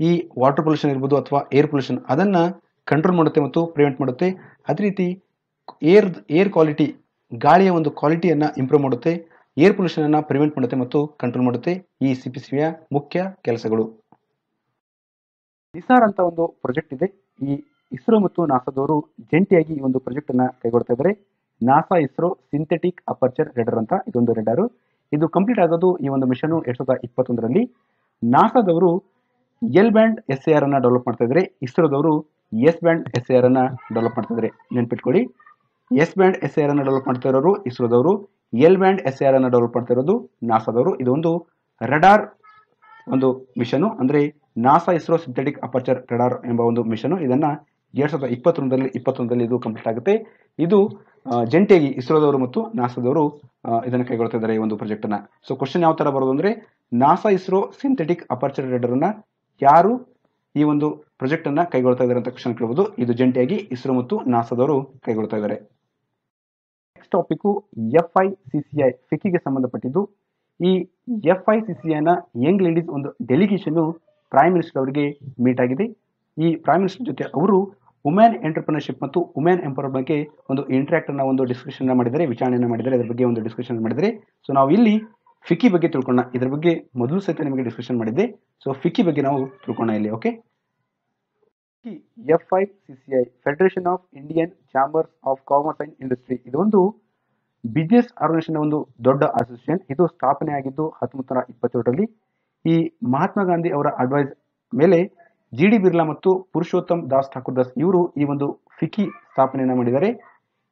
ಈ ವಾಟರ್ ಪೊಲ್ಯೂಷನ್ ಇರ್ಬೋದು ಅಥವಾ ಏರ್ ಪೊಲ್ಯೂಷನ್ ಅದನ್ನ ಕಂಟ್ರೋಲ್ ಮಾಡುತ್ತೆ ಮತ್ತು ಪ್ರಿವೆಂಟ್ ಮಾಡುತ್ತೆ. ಅದೇ ರೀತಿ ಏರ್ ಏರ್ ಕ್ವಾಲಿಟಿ ಗಾಳಿಯ ಒಂದು ಕ್ವಾಲಿಟಿಯನ್ನ ಇಂಪ್ರೂವ್ ಮಾಡುತ್ತೆ. ಏರ್ ಪೊಲ್ಯೂಷನ್ ಅನ್ನ ಪ್ರಿವೆಂಟ್ ಮಾಡುತ್ತೆ ಮತ್ತು ಕಂಟ್ರೋಲ್ ಮಾಡುತ್ತೆ. ಈ ಸಿಪಿಸಿಬಿಯ ಮುಖ್ಯ ಕೆಲಸಗಳು. ನಿಸಾರ್ ಅಂತ ಒಂದು ಪ್ರಾಜೆಕ್ಟ್ ಇದೆ. ಈ ಇಸ್ರೋ ಮತ್ತು ನಾಸಾದವರು ಜಂಟಿಯಾಗಿ ಈ ಒಂದು ಪ್ರಾಜೆಕ್ಟ್ ಅನ್ನ ಕೈಗೊಳ್ತಾ ಇದ್ದಾರೆ. NASA ISRO synthetic aperture radar ಅಂತ ಇದೊಂದು ರೆಡರ್ ಇದು ಕಂಪ್ಲೀಟ್ ಆಗೋದು ಈ ಒಂದು ಮಿಷನ್ ಎರಡ್ ಸಾವಿರದ ಇಪ್ಪತ್ತೊಂದರಲ್ಲಿ. ನಾಸಾದವರು L band S A R ಅನ್ನ ಡೆವಲಪ್ ಮಾಡ್ತಾ ಇದ್ದಾರೆ. ಇಸ್ರೋದವರು S band S A R ಅನ್ನ ಡೆವಲಪ್ ಮಾಡ್ತಾ ಇದ್ದಾರೆ. ನೆನ್ಪಿಟ್ಕೊಳ್ಳಿ. S band S A R ಅನ್ನ ಡೆವಲಪ್ ಮಾಡ್ತಾ ಇರೋರು ಇಸ್ರೋದವರು. L band S A R ಅನ್ನ ಡೆವಲಪ್ ಮಾಡ್ತಾ ಇರೋದು ನಾಸಾದವರು. ಇದೊಂದು ರಡಾರ್ ಒಂದು ಮಿಷನ್. ಅಂದ್ರೆ NASA ISRO synthetic aperture radar ಎಂಬ ಒಂದು ಮಿಷನ್ ಇದನ್ನ ಎರಡ್ ಸಾವಿರದ ಇಪ್ಪತ್ತೊಂದರಲ್ಲಿ ಇಪ್ಪತ್ತೊಂದರಲ್ಲಿ ಇದು ಕಂಪ್ಲೀಟ್ ಆಗುತ್ತೆ. ಇದು ಜಂಟಿಯಾಗಿ ಇಸ್ರೋದವರು ಮತ್ತು ನಾಸಾದವರು ಇದನ್ನು ಕೈಗೊಳ್ತಾ ಇದ್ದಾರೆ ಈ ಒಂದು ಪ್ರಾಜೆಕ್ಟ್ ಅನ್ನ. ಸೊ ಕ್ವಶನ್ ಯಾವ ತರ ಬರೋದು ಅಂದ್ರೆ, NASA ISRO synthetic aperture radar ಅನ್ನ ಯಾರು ಈ ಒಂದು ಪ್ರಾಜೆಕ್ಟ್ ಅನ್ನ ಕೈಗೊಳ್ತಾ ಇದ್ದಾರೆ ಅಂತ ಕ್ವಶನ್ ಕೇಳಬಹುದು ಇದು ಜಂಟಿಯಾಗಿ ಇಸ್ರೋ ಮತ್ತು ನಾಸಾದವರು ಕೈಗೊಳ್ತಾ ಇದ್ದಾರೆ. Next topic F I C C I ಫಿಕ್ಕಿಗೆ ಸಂಬಂಧಪಟ್ಟಿದ್ದು. ಈ ಎಫ್ ಐ ಸಿ ಸಿ ಐನ ಯಂಗ್ ಲೇಡೀಸ್ ಒಂದು ಡೆಲಿಗೇಷನ್ ಪ್ರೈಮ್ ಮಿನಿಸ್ಟರ್ ಅವರಿಗೆ ಮೀಟ್ ಆಗಿದೆ. ಈ ಪ್ರೈಮ್ ಮಿನಿಸ್ಟರ್ ಜೊತೆ ಅವರು ವುಮೆನ್ ಎಂಟರ್ಪ್ರಿನರ್ಶಿಪ್ ಮತ್ತು ವುಮೆನ್ ಎಂಪವರ್ ಬಗ್ಗೆ ಒಂದು ಇಂಟ್ರಾಕ್ಟ್ ಅನ್ನ, ಒಂದು ಡಿಸ್ಕಷನ್ ಮಾಡಿದರೆ ವಿಚಾರಣೆಯನ್ನು ಮಾಡಿದರೆ ಅದರ ಬಗ್ಗೆ ಒಂದು ಡಿಸ್ಕಷನ್ ಮಾಡಿದರೆ ಸೊ ನಾವು ಇಲ್ಲಿ ಫಿಕ್ಕಿ ಬಗ್ಗೆ ತಿಳ್ಕೊಳ್ಳೋಣ ಇದರ ಬಗ್ಗೆ ಮೊದಲು ಸಹಿತ ನಿಮಗೆ ಡಿಸ್ಕಷನ್ ಮಾಡಿದ್ದೆ. ಸೊ ಫಿಕ್ಕಿ ಬಗ್ಗೆ ನಾವು ತಿಳ್ಕೊಳ್ಳೋಣ ಇಲ್ಲಿ okay F I C C I federation of Indian chambers of commerce and industry ಇದೊಂದು ಬಿಸ್ನೆಸ್ ಆರ್ಗನೈಸೇಷನ್ ಒಂದು ದೊಡ್ಡ ಅಸೋಸಿಯೇಷನ್ ಇದು ಸ್ಥಾಪನೆ ಆಗಿದ್ದು ಹತ್ತೊಂಬತ್ತು ನೂರ ಇಪ್ಪತ್ತೇಳರಲ್ಲಿ ಈ ಮಹಾತ್ಮ ಗಾಂಧಿ ಅವರ ಅಡ್ವೈಸ್ ಮೇಲೆ ಜಿ ಡಿ ಬಿರ್ಲಾ ಮತ್ತು ಪುರುಷೋತ್ತಮ್ ದಾಸ್ ಠಾಕೂರ್ ದಾಸ್ ಇವರು ಈ ಒಂದು ಫಿಕಿ ಸ್ಥಾಪನೆಯನ್ನು ಮಾಡಿದ್ದಾರೆ.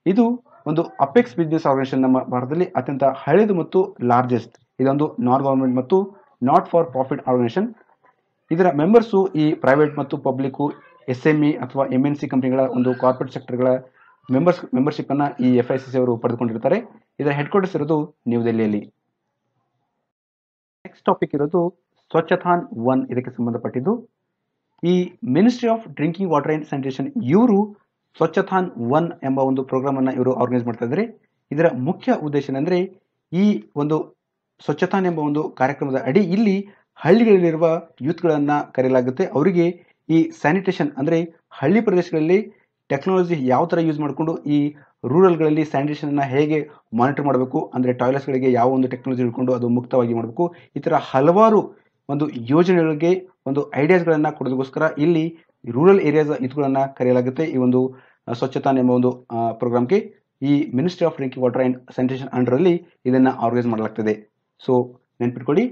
ಇದು ಒಂದು ಅಪೆಕ್ಸ್ ಬಿಸ್ನೆಸ್ ಆರ್ಗನೈಸೇಷನ್ ನಮ್ಮ ಭಾರತದಲ್ಲಿ ಅತ್ಯಂತ ಹಳೆಯದು ಮತ್ತು ಲಾರ್ಜೆಸ್ಟ್ ಇದೊಂದು ನಾನ್ ಗವರ್ಮೆಂಟ್ ಮತ್ತು ನಾಟ್ ಫಾರ್ ಪ್ರಾಫಿಟ್ ಆರ್ಗನೈಸೇಷನ್ ಇದರ ಮೆಂಬರ್ಸು ಈ ಪ್ರೈವೇಟ್ ಮತ್ತು ಪಬ್ಲಿಕ್ ಎಸ್ ಎಂ ಇ ಅಥವಾ ಎಂ ಎನ್ ಸಿ ಕಂಪನಿಗಳ ಒಂದು ಕಾರ್ಪೊರೇಟ್ ಸೆಕ್ಟರ್ಗಳ ಮೆಂಬರ್ಸ್ ಮೆಂಬರ್ಶಿಪ್ ಅನ್ನ ಈ ಎಫ್ ಐ ಸಿ ಸಿ ಅವರು ಪಡೆದುಕೊಂಡಿರ್ತಾರೆ. ಇದರ ಹೆಡ್ ಕ್ವಾರ್ಟರ್ಸ್ ಇರೋದು ನ್ಯೂ ದೆಹಲಿಯಲ್ಲಿ ನೆಕ್ಸ್ಟ್ ಟಾಪಿಕ್ ಇರೋದು ಸ್ವಚ್ಛತಾನ್ ಒನ್ ಇದಕ್ಕೆ ಸಂಬಂಧಪಟ್ಟಿದ್ದು. ಈ ministry of drinking water and sanitation ಇವರು ಸ್ವಚ್ಛತಾನ್ ಒನ್ ಎಂಬ ಒಂದು ಪ್ರೋಗ್ರಾಮ್ ಅನ್ನ ಇವರು ಆರ್ಗನೈಸ್ ಮಾಡ್ತಾ ಇದ್ದಾರೆ ಇದರ ಮುಖ್ಯ ಉದ್ದೇಶ ಏನಂದ್ರೆ ಈ ಒಂದು ಸ್ವಚ್ಛತಾನ್ ಎಂಬ ಒಂದು ಕಾರ್ಯಕ್ರಮದ ಅಡಿ ಇಲ್ಲಿ ಹಳ್ಳಿಗಳಲ್ಲಿರುವ ಯೂತ್ಗಳನ್ನು ಕರೆಯಲಾಗುತ್ತೆ. ಅವರಿಗೆ ಈ ಸ್ಯಾನಿಟೇಷನ್ ಅಂದ್ರೆ ಹಳ್ಳಿ ಪ್ರದೇಶಗಳಲ್ಲಿ ಟೆಕ್ನಾಲಜಿ ಯಾವ ತರ ಯೂಸ್ ಮಾಡಿಕೊಂಡು ಈ ರೂರಲ್ಗಳಲ್ಲಿ ಸ್ಯಾನಿಟೇಷನನ್ನು ಹೇಗೆ ಮಾನಿಟರ್ ಮಾಡಬೇಕು, ಅಂದರೆ ಟಾಯ್ಲೆಟ್ಸ್ಗಳಿಗೆ ಯಾವ ಒಂದು ಟೆಕ್ನಾಲಜಿ ಇಟ್ಕೊಂಡು ಅದು ಮುಕ್ತವಾಗಿ ಮಾಡಬೇಕು, ಈ ಥರ ಹಲವಾರು ಒಂದು ಯೋಜನೆಗಳಿಗೆ ಒಂದು ಐಡಿಯಾಸ್ಗಳನ್ನು ಕೊಡೋದಕ್ಕೋಸ್ಕರ ಇಲ್ಲಿ ರೂರಲ್ ಏರಿಯಾಸ್ ಇದುಗಳನ್ನು ಕರೆಯಲಾಗುತ್ತೆ ಈ ಒಂದು ಸ್ವಚ್ಛತಾನ್ ಎಂಬ ಒಂದು ಪ್ರೋಗ್ರಾಮ್ಗೆ. ಈ ministry of drinking water and sanitation under ಇದನ್ನು ಆರ್ಗನೈಸ್ ಮಾಡಲಾಗ್ತದೆ. ಸೊ ನೆನ್ಪಿಟ್ಕೊಳ್ಳಿ,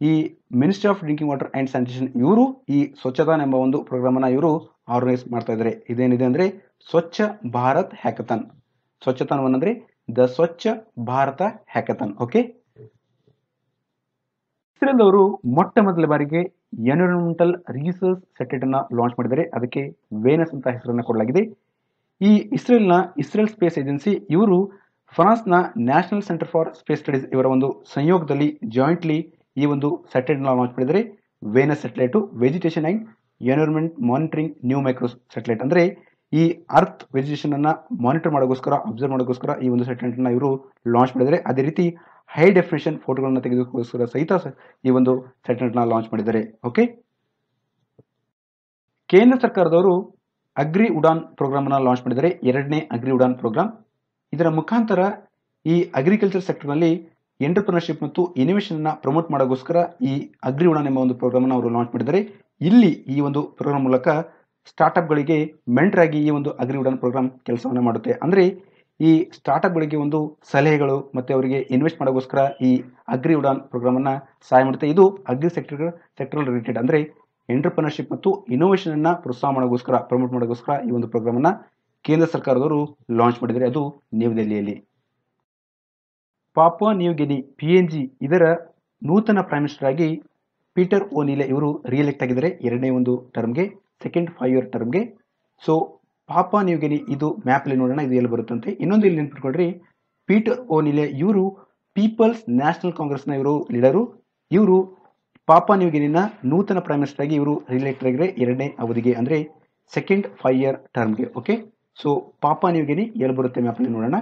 ಈ ministry of drinking water and sanitation ಇವರು ಈ ಸ್ವಚ್ಛತಾನ್ ಎಂಬ ಒಂದು ಪ್ರೋಗ್ರಾಮನ್ನು ಇವರು ಆರ್ಗನೈಸ್ ಮಾಡ್ತಾ ಇದ್ದಾರೆ. ಇದೇನಿದೆ ಅಂದರೆ ಸ್ವಚ್ಛ ಭಾರತ್ ಹ್ಯಾಕಥಾನ್. ಸ್ವಚ್ಛತಾನ್ ಅಂದ್ರೆ the Swachh Bharat hackathon. Okay Israel ಅವರು ಮೊಟ್ಟ ಮೊದಲ ಬಾರಿಗೆ ಎನ್ವಿರಾನ್ಮೆಂಟಲ್ ರಿಸರ್ಚ್ ಸೆಟೆಟ್ ಅನ್ನ ಲಾಂಚ್ ಮಾಡಿದ್ದಾರೆ. ಅದಕ್ಕೆ ವೇನಸ್ ಅಂತ ಹೆಸರನ್ನ ಕೊಡಲಾಗಿದೆ. ಈ ಇಸ್ರೇಲ್ನ ಇಸ್ರೇಲ್ ಸ್ಪೇಸ್ ಏಜೆನ್ಸಿ, ಇವರು ಫ್ರಾನ್ಸ್ನ national centre for space studies ಇವರ ಒಂದು ಸಂಯೋಗದಲ್ಲಿ ಜಾಯಿಂಟ್ಲಿ ಈ ಒಂದು ಸ್ಯಾಟಲೈಟ್ನ ಲಾಂಚ್ ಮಾಡಿದರೆ Venus satellite vegetation and environment monitoring new micro satellite ಅಂದ್ರೆ ಈ ಅರ್ಥ್ ವೆಜಿಟೇಷನ್ ಅನ್ನ ಮಾನಿಟರ್ ಮಾಡೋಕ್ಕೋಸ್ಕರ ಅಬ್ಸರ್ವ್ ಮಾಡೋಕ್ಕೋಸ್ಕರ ಈ ಒಂದು ಸ್ಯಾಟಲೈಟ್ನ ಇವರು ಲಾಂಚ್ ಮಾಡಿದ್ದಾರೆ. ಅದೇ ರೀತಿ ಹೈ ಡೆಫಿನೇಷನ್ ಫೋಟೋಗಳನ್ನ ತೆಗೆದುಕೋಸ್ಕರ ಸಹಿತ ಈ ಒಂದು ಸ್ಯಾಟಲೈಟ್ನ ಲಾಂಚ್ ಮಾಡಿದ್ದಾರೆ. ಓಕೆ ಕೇಂದ್ರ ಸರ್ಕಾರದವರು ಅಗ್ರಿ ಉಡಾನ್ ಪ್ರೋಗ್ರಾಮ್ ಅನ್ನ ಲಾಂಚ್ ಮಾಡಿದ್ದಾರೆ. ಎರಡನೇ ಅಗ್ರಿ ಉಡಾನ್ ಪ್ರೋಗ್ರಾಮ್ ಇದರ ಮುಖಾಂತರ ಈ ಅಗ್ರಿಕಲ್ಚರ್ ಸೆಕ್ಟರ್ನಲ್ಲಿ ಎಂಟರ್ಪ್ರಿನರ್ಶಿಪ್ ಮತ್ತು ಇನೋವೇಷನ್ ಅನ್ನ ಪ್ರಮೋಟ್ ಮಾಡೋಕ್ಕೋಸ್ಕರ ಈ ಅಗ್ರಿ ಉಡಾನ್ ಎಂಬ ಒಂದು ಪ್ರೋಗ್ರಾಮ್ ಅನ್ನು ಅವರು ಲಾಂಚ್ ಮಾಡಿದ್ದಾರೆ. ಇಲ್ಲಿ ಈ ಒಂದು ಪ್ರೋಗ್ರಾಮ್ ಮೂಲಕ ಸ್ಟಾರ್ಟ್ಅಪ್ ಗಳಿಗೆ ಮೆಂಟರ್ ಆಗಿ ಈ ಒಂದು ಅಗ್ರಿ ಉಡಾನ್ ಪ್ರೋಗ್ರಾಮ್ ಕೆಲಸವನ್ನು ಮಾಡುತ್ತೆ. ಅಂದರೆ ಈ ಸ್ಟಾರ್ಟಪ್ಗಳಿಗೆ ಒಂದು ಸಲಹೆಗಳು ಮತ್ತು ಅವರಿಗೆ ಇನ್ವೆಸ್ಟ್ ಮಾಡೋಕ್ಕೋಸ್ಕರ ಈ ಅಗ್ರಿ ಉಡಾನ್ ಪ್ರೋಗ್ರಾಮನ್ನು ಸಹಾಯ ಮಾಡುತ್ತೆ. ಇದು ಅಗ್ರಿ ಸೆಕ್ಟರ್ ಸೆಕ್ಟರ್ ರಿಲೇಟೆಡ್. ಅಂದರೆ ಎಂಟರ್ಪ್ರಿನರ್ಶಿಪ್ ಮತ್ತು ಇನೋವೇಷನನ್ನು ಪ್ರೋತ್ಸಾಹ ಮಾಡೋಕ್ಕೋಸ್ಕರ ಪ್ರಮೋಟ್ ಮಾಡೋಕ್ಕೋಸ್ಕರ ಈ ಒಂದು ಪ್ರೋಗ್ರಾಮನ್ನು ಕೇಂದ್ರ ಸರ್ಕಾರದವರು ಲಾಂಚ್ ಮಾಡಿದ್ದಾರೆ. ಅದು ನ್ಯೂ ದೆಹಲಿಯಲ್ಲಿ Papua new Guinea, P N G ಇದರ ನೂತನ ಪ್ರೈಮ್ ಮಿನಿಸ್ಟರ್ ಆಗಿ ಪೀಟರ್ ಓನಿಲೆ ಇವರು ರಿಯಲೆಕ್ಟ್ ಆಗಿದ್ದಾರೆ. ಎರಡನೇ ಒಂದು ಟರ್ಮ್ಗೆ ಸೆಕೆಂಡ್ ಫೈವ್ ಇಯರ್ ಟರ್ಮ್ಗೆ ಸೊ ಪಾಪ ನ್ಯೂ ಗಿನಿ ಇದು ಮ್ಯಾಪ್ ಅಲ್ಲಿ ನೋಡೋಣ, ಇದು ಎಲ್ಲಿ ಬರುತ್ತಂತೆ. ಇನ್ನೊಂದು ಇಲ್ಲಿ ನೆನ್ಪಿಟ್ಕೊಳ್ರಿ. ಪೀಟರ್ ಓನಿಲೆ ಇವರು ಪೀಪಲ್ಸ್ ನ್ಯಾಷನಲ್ ಕಾಂಗ್ರೆಸ್ನ ಇವರು ಲೀಡರು ಇವರು ಪಾಪ ನ್ಯೂಗಿನಿನ ನೂತನ ಪ್ರೈಮ್ ಮಿನಿಸ್ಟರ್ ಆಗಿ ಇವರು ರಿಲೇಟೆಡ್ ಆಗಿದ್ರೆ ಎರಡನೇ ಅವಧಿಗೆ, ಅಂದ್ರೆ second five year ಟರ್ಮ್ಗೆ okay so Papua new Guinea ಎಲ್ಲಿ ಬರುತ್ತೆ ಮ್ಯಾಪಲ್ಲಿ ನೋಡೋಣ.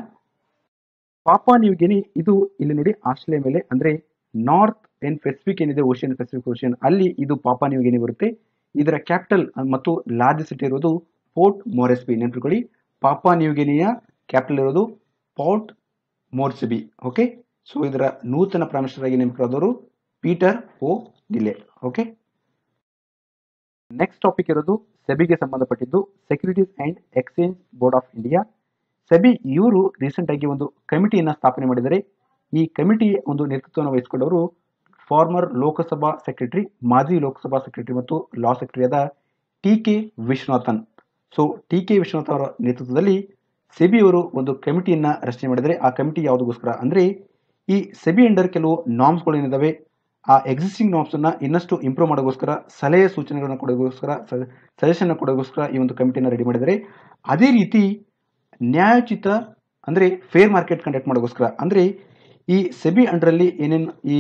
ಪಾಪ ನ್ಯೂಗಿನಿ ಇದು ಇಲ್ಲಿ ನೋಡಿ ಆಸ್ಟ್ರೇಲಿಯಾ ಮೇಲೆ, ಅಂದ್ರೆ ನಾರ್ತ್ ಏನ್ ಪೆಸಿಫಿಕ್ ಏನಿದೆ ಓಷಿಯನ್ ಪೆಸಿಫಿಕ್ ಓಷಿಯನ್ ಅಲ್ಲಿ ಇದು ಪಾಪ ನ್ಯೂಗಿನಿ ಬರುತ್ತೆ. ಇದರ ಕ್ಯಾಪಿಟಲ್ ಮತ್ತು ಲಾರ್ಜೆಸ್ಟ್ ಸಿಟಿ ಇರೋದು ಪೋರ್ಟ್ ಮೋರೆಸ್ಬಿ. ನೆನಪಿಕೊಳ್ಳಿ ಪಾಪಾ ನ್ಯೂಗಿನಿಯ ಕ್ಯಾಪಿಟಲ್ ಇರೋದು ಪೋರ್ಟ್ ಮೋರ್ಸಿಬಿ. ಓಕೆ? ಸೊ ಇದರ ನೂತನ ಪ್ರಾಮಿಷರಾಗಿ ನೇಮಕರಾದವರು Peter O'Neill okay? Next topic ಇರೋದು ಸೆಬಿಗೆ ಸಂಬಂಧಪಟ್ಟಿದ್ದು securities and exchange board of India SEBI ಇವರು ರೀಸೆಂಟ್ ಆಗಿ ಒಂದು ಕಮಿಟಿಯನ್ನು ಸ್ಥಾಪನೆ ಮಾಡಿದರೆ ಈ ಕಮಿಟಿ ಒಂದು ನೇತೃತ್ವವನ್ನು ವಹಿಸಿಕೊಂಡವರು ಫಾರ್ಮರ್ ಲೋಕಸಭಾ ಸೆಕ್ರೆಟರಿ ಮಾಜಿ ಲೋಕಸಭಾ ಸೆಕ್ರೆಟರಿ ಮತ್ತು law ಸೆಕ್ರೆಟರಿಯಾದ T K Viswanathan. So T K Vishwanath ಅವರ ನೇತೃತ್ವದಲ್ಲಿ ಸೆಬಿ ಅವರು ಒಂದು ಕಮಿಟಿಯನ್ನು ರಚನೆ ಮಾಡಿದರೆ ಆ ಕಮಿಟಿ ಯಾವುದಕ್ಕೋಸ್ಕರ ಅಂದರೆ ಈ ಸೆಬಿ ಅಂಡರ್ ಕೆಲವು ನಾಮ್ಸ್ಗಳು ಏನಿದಾವೆ ಆ ಎಕ್ಸಿಸ್ಟಿಂಗ್ ನಾಮ್ಸನ್ನು ಇನ್ನಷ್ಟು ಇಂಪ್ರೂವ್ ಮಾಡೋಗೋಸ್ಕರ ಸಲಹೆ ಸೂಚನೆಗಳನ್ನು ಕೊಡೋಕ್ಕೋಸ್ಕರ ಸಜೆಷನ್ ಕೊಡೋಕ್ಕೋಸ್ಕರ ಈ ಒಂದು ಕಮಿಟಿಯನ್ನು ರೆಡಿ ಮಾಡಿದರೆ ಅದೇ ರೀತಿ ನ್ಯಾಯೋಚಿತ ಅಂದರೆ ಫೇರ್ ಮಾರ್ಕೆಟ್ ಕಂಡಕ್ಟ್ ಮಾಡೋಗೋಸ್ಕರ ಅಂದರೆ ಈ ಸೆಬಿ ಅಂಡರಲ್ಲಿ ಏನೇನು ಈ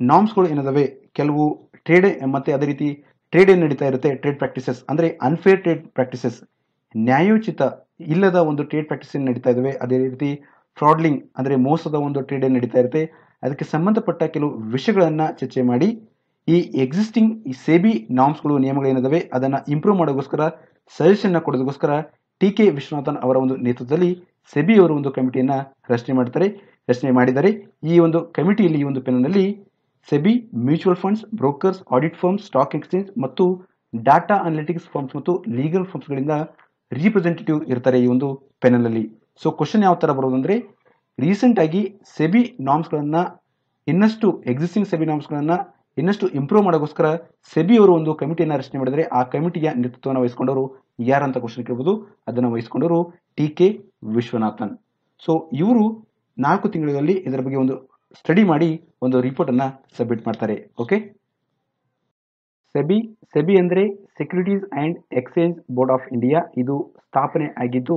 ನಾರ್ಮ್ಸ್ಗಳು ಏನಿದಾವೆ? ಕೆಲವು ಟ್ರೇಡ್ ಮತ್ತೆ ಅದೇ ರೀತಿ ಟ್ರೇಡ್ ಏನು ನಡೀತಾ ಇರುತ್ತೆ? ಟ್ರೇಡ್ ಪ್ರಾಕ್ಟೀಸಸ್ ಅಂದ್ರೆ ಅನ್ಫೇರ್ ಟ್ರೇಡ್ ಪ್ರಾಕ್ಟೀಸಸ್ ನ್ಯಾಯೋಚಿತ ಇಲ್ಲದ ಒಂದು ಟ್ರೇಡ್ ಪ್ರಾಕ್ಟೀಸ್ ನಡೀತಾ ಇದಾವೆ? ಅದೇ ರೀತಿ ಫ್ರಾಡ್ಲಿಂಗ್ ಅಂದ್ರೆ ಮೋಸದ ಒಂದು ಟ್ರೇಡ್ ಏನು ನಡೀತಾ ಇರುತ್ತೆ? ಅದಕ್ಕೆ ಸಂಬಂಧಪಟ್ಟ ಕೆಲವು ವಿಷಯಗಳನ್ನ ಚರ್ಚೆ ಮಾಡಿ, ಈ ಎಕ್ಸಿಸ್ಟಿಂಗ್ ಈ ಸೇಬಿ ನಾಮ್ಸ್ಗಳು ನಿಯಮಗಳು ಏನಿದಾವೆ? ಅದನ್ನ ಇಂಪ್ರೂವ್ ಮಾಡೋದಕ್ಕೋಸ್ಕರ ಸಜೆಷನ್ ಕೊಡೋದಕ್ಕೋಸ್ಕರ ಟಿ ಕೆ ವಿಶ್ವನಾಥನ್ ಅವರ ಒಂದು ನೇತೃತ್ವದಲ್ಲಿ ಸೆಬಿ ಅವರು ಒಂದು ಕಮಿಟಿಯನ್ನ ರಚನೆ ಮಾಡ್ತಾರೆ. ರಚನೆ ಮಾಡಿದ್ದಾರೆ ಈ ಒಂದು ಕಮಿಟಿಯಲ್ಲಿ ಈ ಒಂದು ಪೆನ್ನಲ್ಲಿ SEBI, mutual funds, brokers, audit firms, stock exchange ಮತ್ತು ಡಾಟಾ ಅನಾಲಿಟಿಕ್ಸ್ ಫರ್ಮ್ಸ್ ಮತ್ತು ಲೀಗಲ್ ಫರ್ಮ್ಸ್ಗಳಿಂದ ರಿಪ್ರೆಸೆಂಟೇಟಿವ್ ಇರ್ತಾರೆ ಈ ಒಂದು ಪೆನಲಲ್ಲಿ. ಸೊ ಕ್ವಶನ್ ಯಾವ ಅಂದ್ರೆ ರೀಸೆಂಟ್ ಆಗಿ ಸೆಬಿ ನಾಮ್ಸ್ಗಳನ್ನು, ಇನ್ನಷ್ಟು ಎಕ್ಸಿಸ್ಟಿಂಗ್ ಸೆಬಿ ನಾಮ್ಸ್ಗಳನ್ನು ಇನ್ನಷ್ಟು ಇಂಪ್ರೂವ್ ಮಾಡೋಕ್ಕೋಸ್ಕರ ಸೆಬಿ ಅವರು ಒಂದು ಕಮಿಟಿಯನ್ನು ರಚನೆ ಮಾಡಿದರೆ ಆ ಕಮಿಟಿಯ ನೇತೃತ್ವವನ್ನು ವಹಿಸಿಕೊಂಡವರು ಯಾರಂತ ಕ್ವಶನ್ ಕೇಳಬಹುದು ಅದನ್ನು ವಹಿಸಿಕೊಂಡವರು ಟಿ ಕೆ ವಿಶ್ವನಾಥನ್. ಸೊ ಇವರು ನಾಲ್ಕು ತಿಂಗಳಲ್ಲಿ ಇದರ ಬಗ್ಗೆ ಒಂದು ಸ್ಟಡಿ ಮಾಡಿ ಒಂದು ರಿಪೋರ್ಟ್ ಅನ್ನ ಸಬ್ಮಿಟ್ ಮಾಡ್ತಾರೆ ಓಕೆ ಸೆಬಿ ಸೆಬಿ ಅಂದರೆ securities and exchange board of India ಇದು ಸ್ಥಾಪನೆ ಆಗಿದ್ದು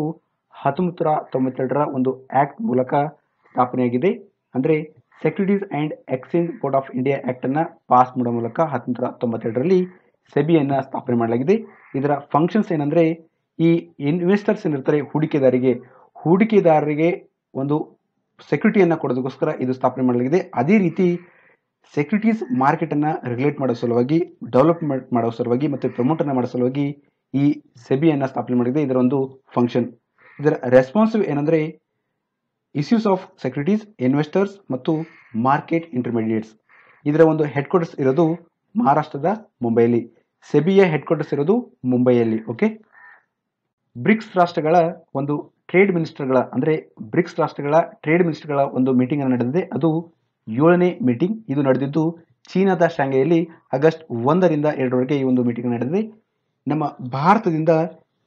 ಹತ್ತೊಂಬತ್ತು ನೂರ ತೊಂಬತ್ತೆರಡರ ಒಂದು ಆಕ್ಟ್ ಮೂಲಕ ಸ್ಥಾಪನೆಯಾಗಿದೆ ಅಂದ್ರೆ securities and exchange board of India act ಅನ್ನ ಪಾಸ್ ಮಾಡೋ ಮೂಲಕ ಹತ್ತೊಂಬತ್ತು ತೊಂಬತ್ತೆರಡರಲ್ಲಿ ಸೆಬಿಯನ್ನು ಸ್ಥಾಪನೆ ಮಾಡಲಾಗಿದೆ. ಇದರ ಫಂಕ್ಷನ್ಸ್ ಏನಂದ್ರೆ ಈ ಇನ್ವೆಸ್ಟರ್ಸ್ ಏನಿರ್ತಾರೆ, ಹೂಡಿಕೆದಾರಿಗೆ ಹೂಡಿಕೆದಾರರಿಗೆ ಒಂದು ಸೆಕ್ಯೂರಿಟಿಯನ್ನ ಕೊಡೋದಕ್ಕೋಸ್ಕರ ಇದು ಸ್ಥಾಪನೆ ಮಾಡಲಾಗಿದೆ. ಅದೇ ರೀತಿ ಸೆಕ್ಯೂರಿಟೀಸ್ ಮಾರ್ಕೆಟನ್ನು ರೆಗ್ಯುಲೇಟ್ ಮಾಡೋ ಸಲುವಾಗಿ ಡೆವಲಪ್ಮೆಂಟ್ ಮಾಡೋ ಸಲುವಾಗಿ ಮತ್ತು ಪ್ರಮೋಟನ್ನು ಮಾಡೋ ಸಲುವಾಗಿ ಈ ಸೆಬಿಯನ್ನು ಸ್ಥಾಪನೆ ಮಾಡಿದೆ. ಇದರ ಒಂದು ಫಂಕ್ಷನ್ ಇದರ ರೆಸ್ಪಾನ್ಸಿವ್ ಏನಂದರೆ ಇಶ್ಯೂಸ್ ಆಫ್ ಸೆಕ್ಯೂರಿಟೀಸ್ ಇನ್ವೆಸ್ಟರ್ಸ್ ಮತ್ತು ಮಾರ್ಕೆಟ್ ಇಂಟರ್ಮೀಡಿಯೇಟ್ಸ್ ಇದರ ಒಂದು ಹೆಡ್ ಕ್ವಾರ್ಟರ್ಸ್ ಇರೋದು ಮಹಾರಾಷ್ಟ್ರದ ಮುಂಬೈಯಲ್ಲಿ. ಸೆಬಿಯ ಹೆಡ್ ಕ್ವಾರ್ಟರ್ಸ್ ಇರೋದು ಮುಂಬೈಯಲ್ಲಿ ಓಕೆ ಬ್ರಿಕ್ಸ್ ರಾಷ್ಟ್ರಗಳ ಒಂದು ಟ್ರೇಡ್ ಮಿನಿಸ್ಟರ್ಗಳ ಅಂದರೆ ಬ್ರಿಕ್ಸ್ ರಾಷ್ಟ್ರಗಳ ಟ್ರೇಡ್ ಮಿನಿಸ್ಟರ್ಗಳ ಒಂದು ಮೀಟಿಂಗ್ ನಡೆದಿದೆ. ಅದು ಏಳನೇ ಮೀಟಿಂಗ್ ಇದು ನಡೆದಿದ್ದು ಚೀನಾದ ಶಾಂಘೈಯಲ್ಲಿ ಆಗಸ್ಟ್ ಒಂದರಿಂದ ಎರಡರವರೆಗೆ ಈ ಒಂದು ಮೀಟಿಂಗ್ ನಡೆದಿದೆ. ನಮ್ಮ ಭಾರತದಿಂದ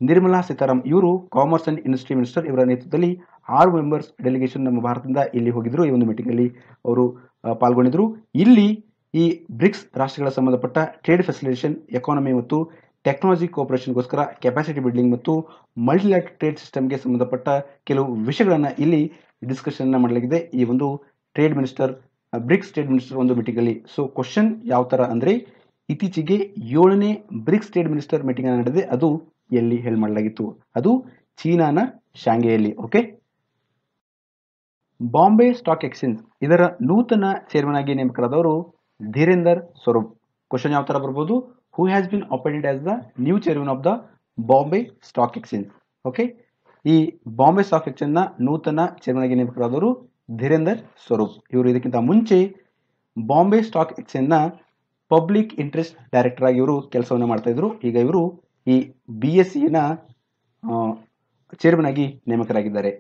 ನಿರ್ಮಲಾ ಸೀತಾರಾಮ್ ಇವರು ಕಾಮರ್ಸ್ ಅಂಡ್ ಇಂಡಸ್ಟ್ರಿ ಮಿನಿಸ್ಟರ್ ಇವರ ನೇತೃತ್ವದಲ್ಲಿ ಆರು ಮೆಂಬರ್ಸ್ ಡೆಲಿಗೇಷನ್ ನಮ್ಮ ಭಾರತದಿಂದ ಇಲ್ಲಿ ಹೋಗಿದ್ರು. ಈ ಒಂದು ಮೀಟಿಂಗಲ್ಲಿ ಅವರು ಪಾಲ್ಗೊಂಡಿದ್ದರು ಇಲ್ಲಿ ಈ ಬ್ರಿಕ್ಸ್ ರಾಷ್ಟ್ರಗಳ ಸಂಬಂಧಪಟ್ಟ ಟ್ರೇಡ್ ಫೆಸಿಲಿಟೇಷನ್ ಎಕಾನಮಿ ಮತ್ತು ಟೆಕ್ನಾಲಜಿ ಕೋಪರೇಷನ್ಗೋಸ್ಕರ ಕೆಪಾಸಿಟಿ ಬಿಲ್ಡಿಂಗ್ ಮತ್ತು ಮಲ್ಟಿಲ್ಯಾಟ್ ಟ್ರೇಡ್ ಸಿಸ್ಟಮ್ಗೆ ಸಂಬಂಧಪಟ್ಟ ಕೆಲವು ವಿಷಯಗಳನ್ನು ಇಲ್ಲಿ ಡಿಸ್ಕಷನ್ ಮಾಡಲಾಗಿದೆ. ಈ ಒಂದು trade minister BRICS trade minister ಒಂದು ಮೀಟಿಂಗ್ ಅಲ್ಲಿ. ಸೊ ಕ್ವಶನ್ ಯಾವ ತರ ಅಂದ್ರೆ, ಇತ್ತೀಚೆಗೆ ಏಳನೇ ಬ್ರಿಕ್ಸ್ ಟ್ರೇಡ್ ಮಿನಿಸ್ಟರ್ ಮೀಟಿಂಗ್ ನಡೆದಿದೆ. ಅದು ಎಲ್ಲಿ ಹೇಳಿ ಮಾಡಲಾಗಿತ್ತು? ಅದು ಚೀನಾನ ಶಾಂಘೈಯಲ್ಲಿ ಓಕೆ ಬಾಂಬೆ ಸ್ಟಾಕ್ ಎಕ್ಸ್ಚೇಂಜ್ ಇದರ ನೂತನ ಚೇರ್ಮನ್ ಆಗಿ ನೇಮಕರಾದವರು ಧೀರೇಂದರ್ ಸ್ವರೂಪ್. ಕ್ವಶನ್ ಯಾವ ಥರ ಬರ್ಬೋದು? Who has been appointed as the new chairman of the Bombay stock exchange okay ಈ ಬಾಂಬೆ ಸ್ಟಾಕ್ ಎಕ್ಸ್ಚೇಂಜ್ನ ನೂತನ ಚೇರ್ಮನ್ ಆಗಿ ನೇಮಕರಾದವರು ಧೀರೇಂದರ್ ಸ್ವರೂಪ್. ಇವರು ಇದಕ್ಕಿಂತ ಮುಂಚೆ ಬಾಂಬೆ ಸ್ಟಾಕ್ ಎಕ್ಸ್ಚೇಂಜ್ನ ಪಬ್ಲಿಕ್ ಇಂಟ್ರೆಸ್ಟ್ ಡೈರೆಕ್ಟರ್ ಆಗಿ ಇವರು ಕೆಲಸವನ್ನು ಮಾಡ್ತಾ ಇದ್ರು. ಈಗ ಇವರು ಈ ಬಿ ಎಸ್ ಸಿನ ಚೇರ್ಮನ್ ಆಗಿ ನೇಮಕರಾಗಿದ್ದಾರೆ.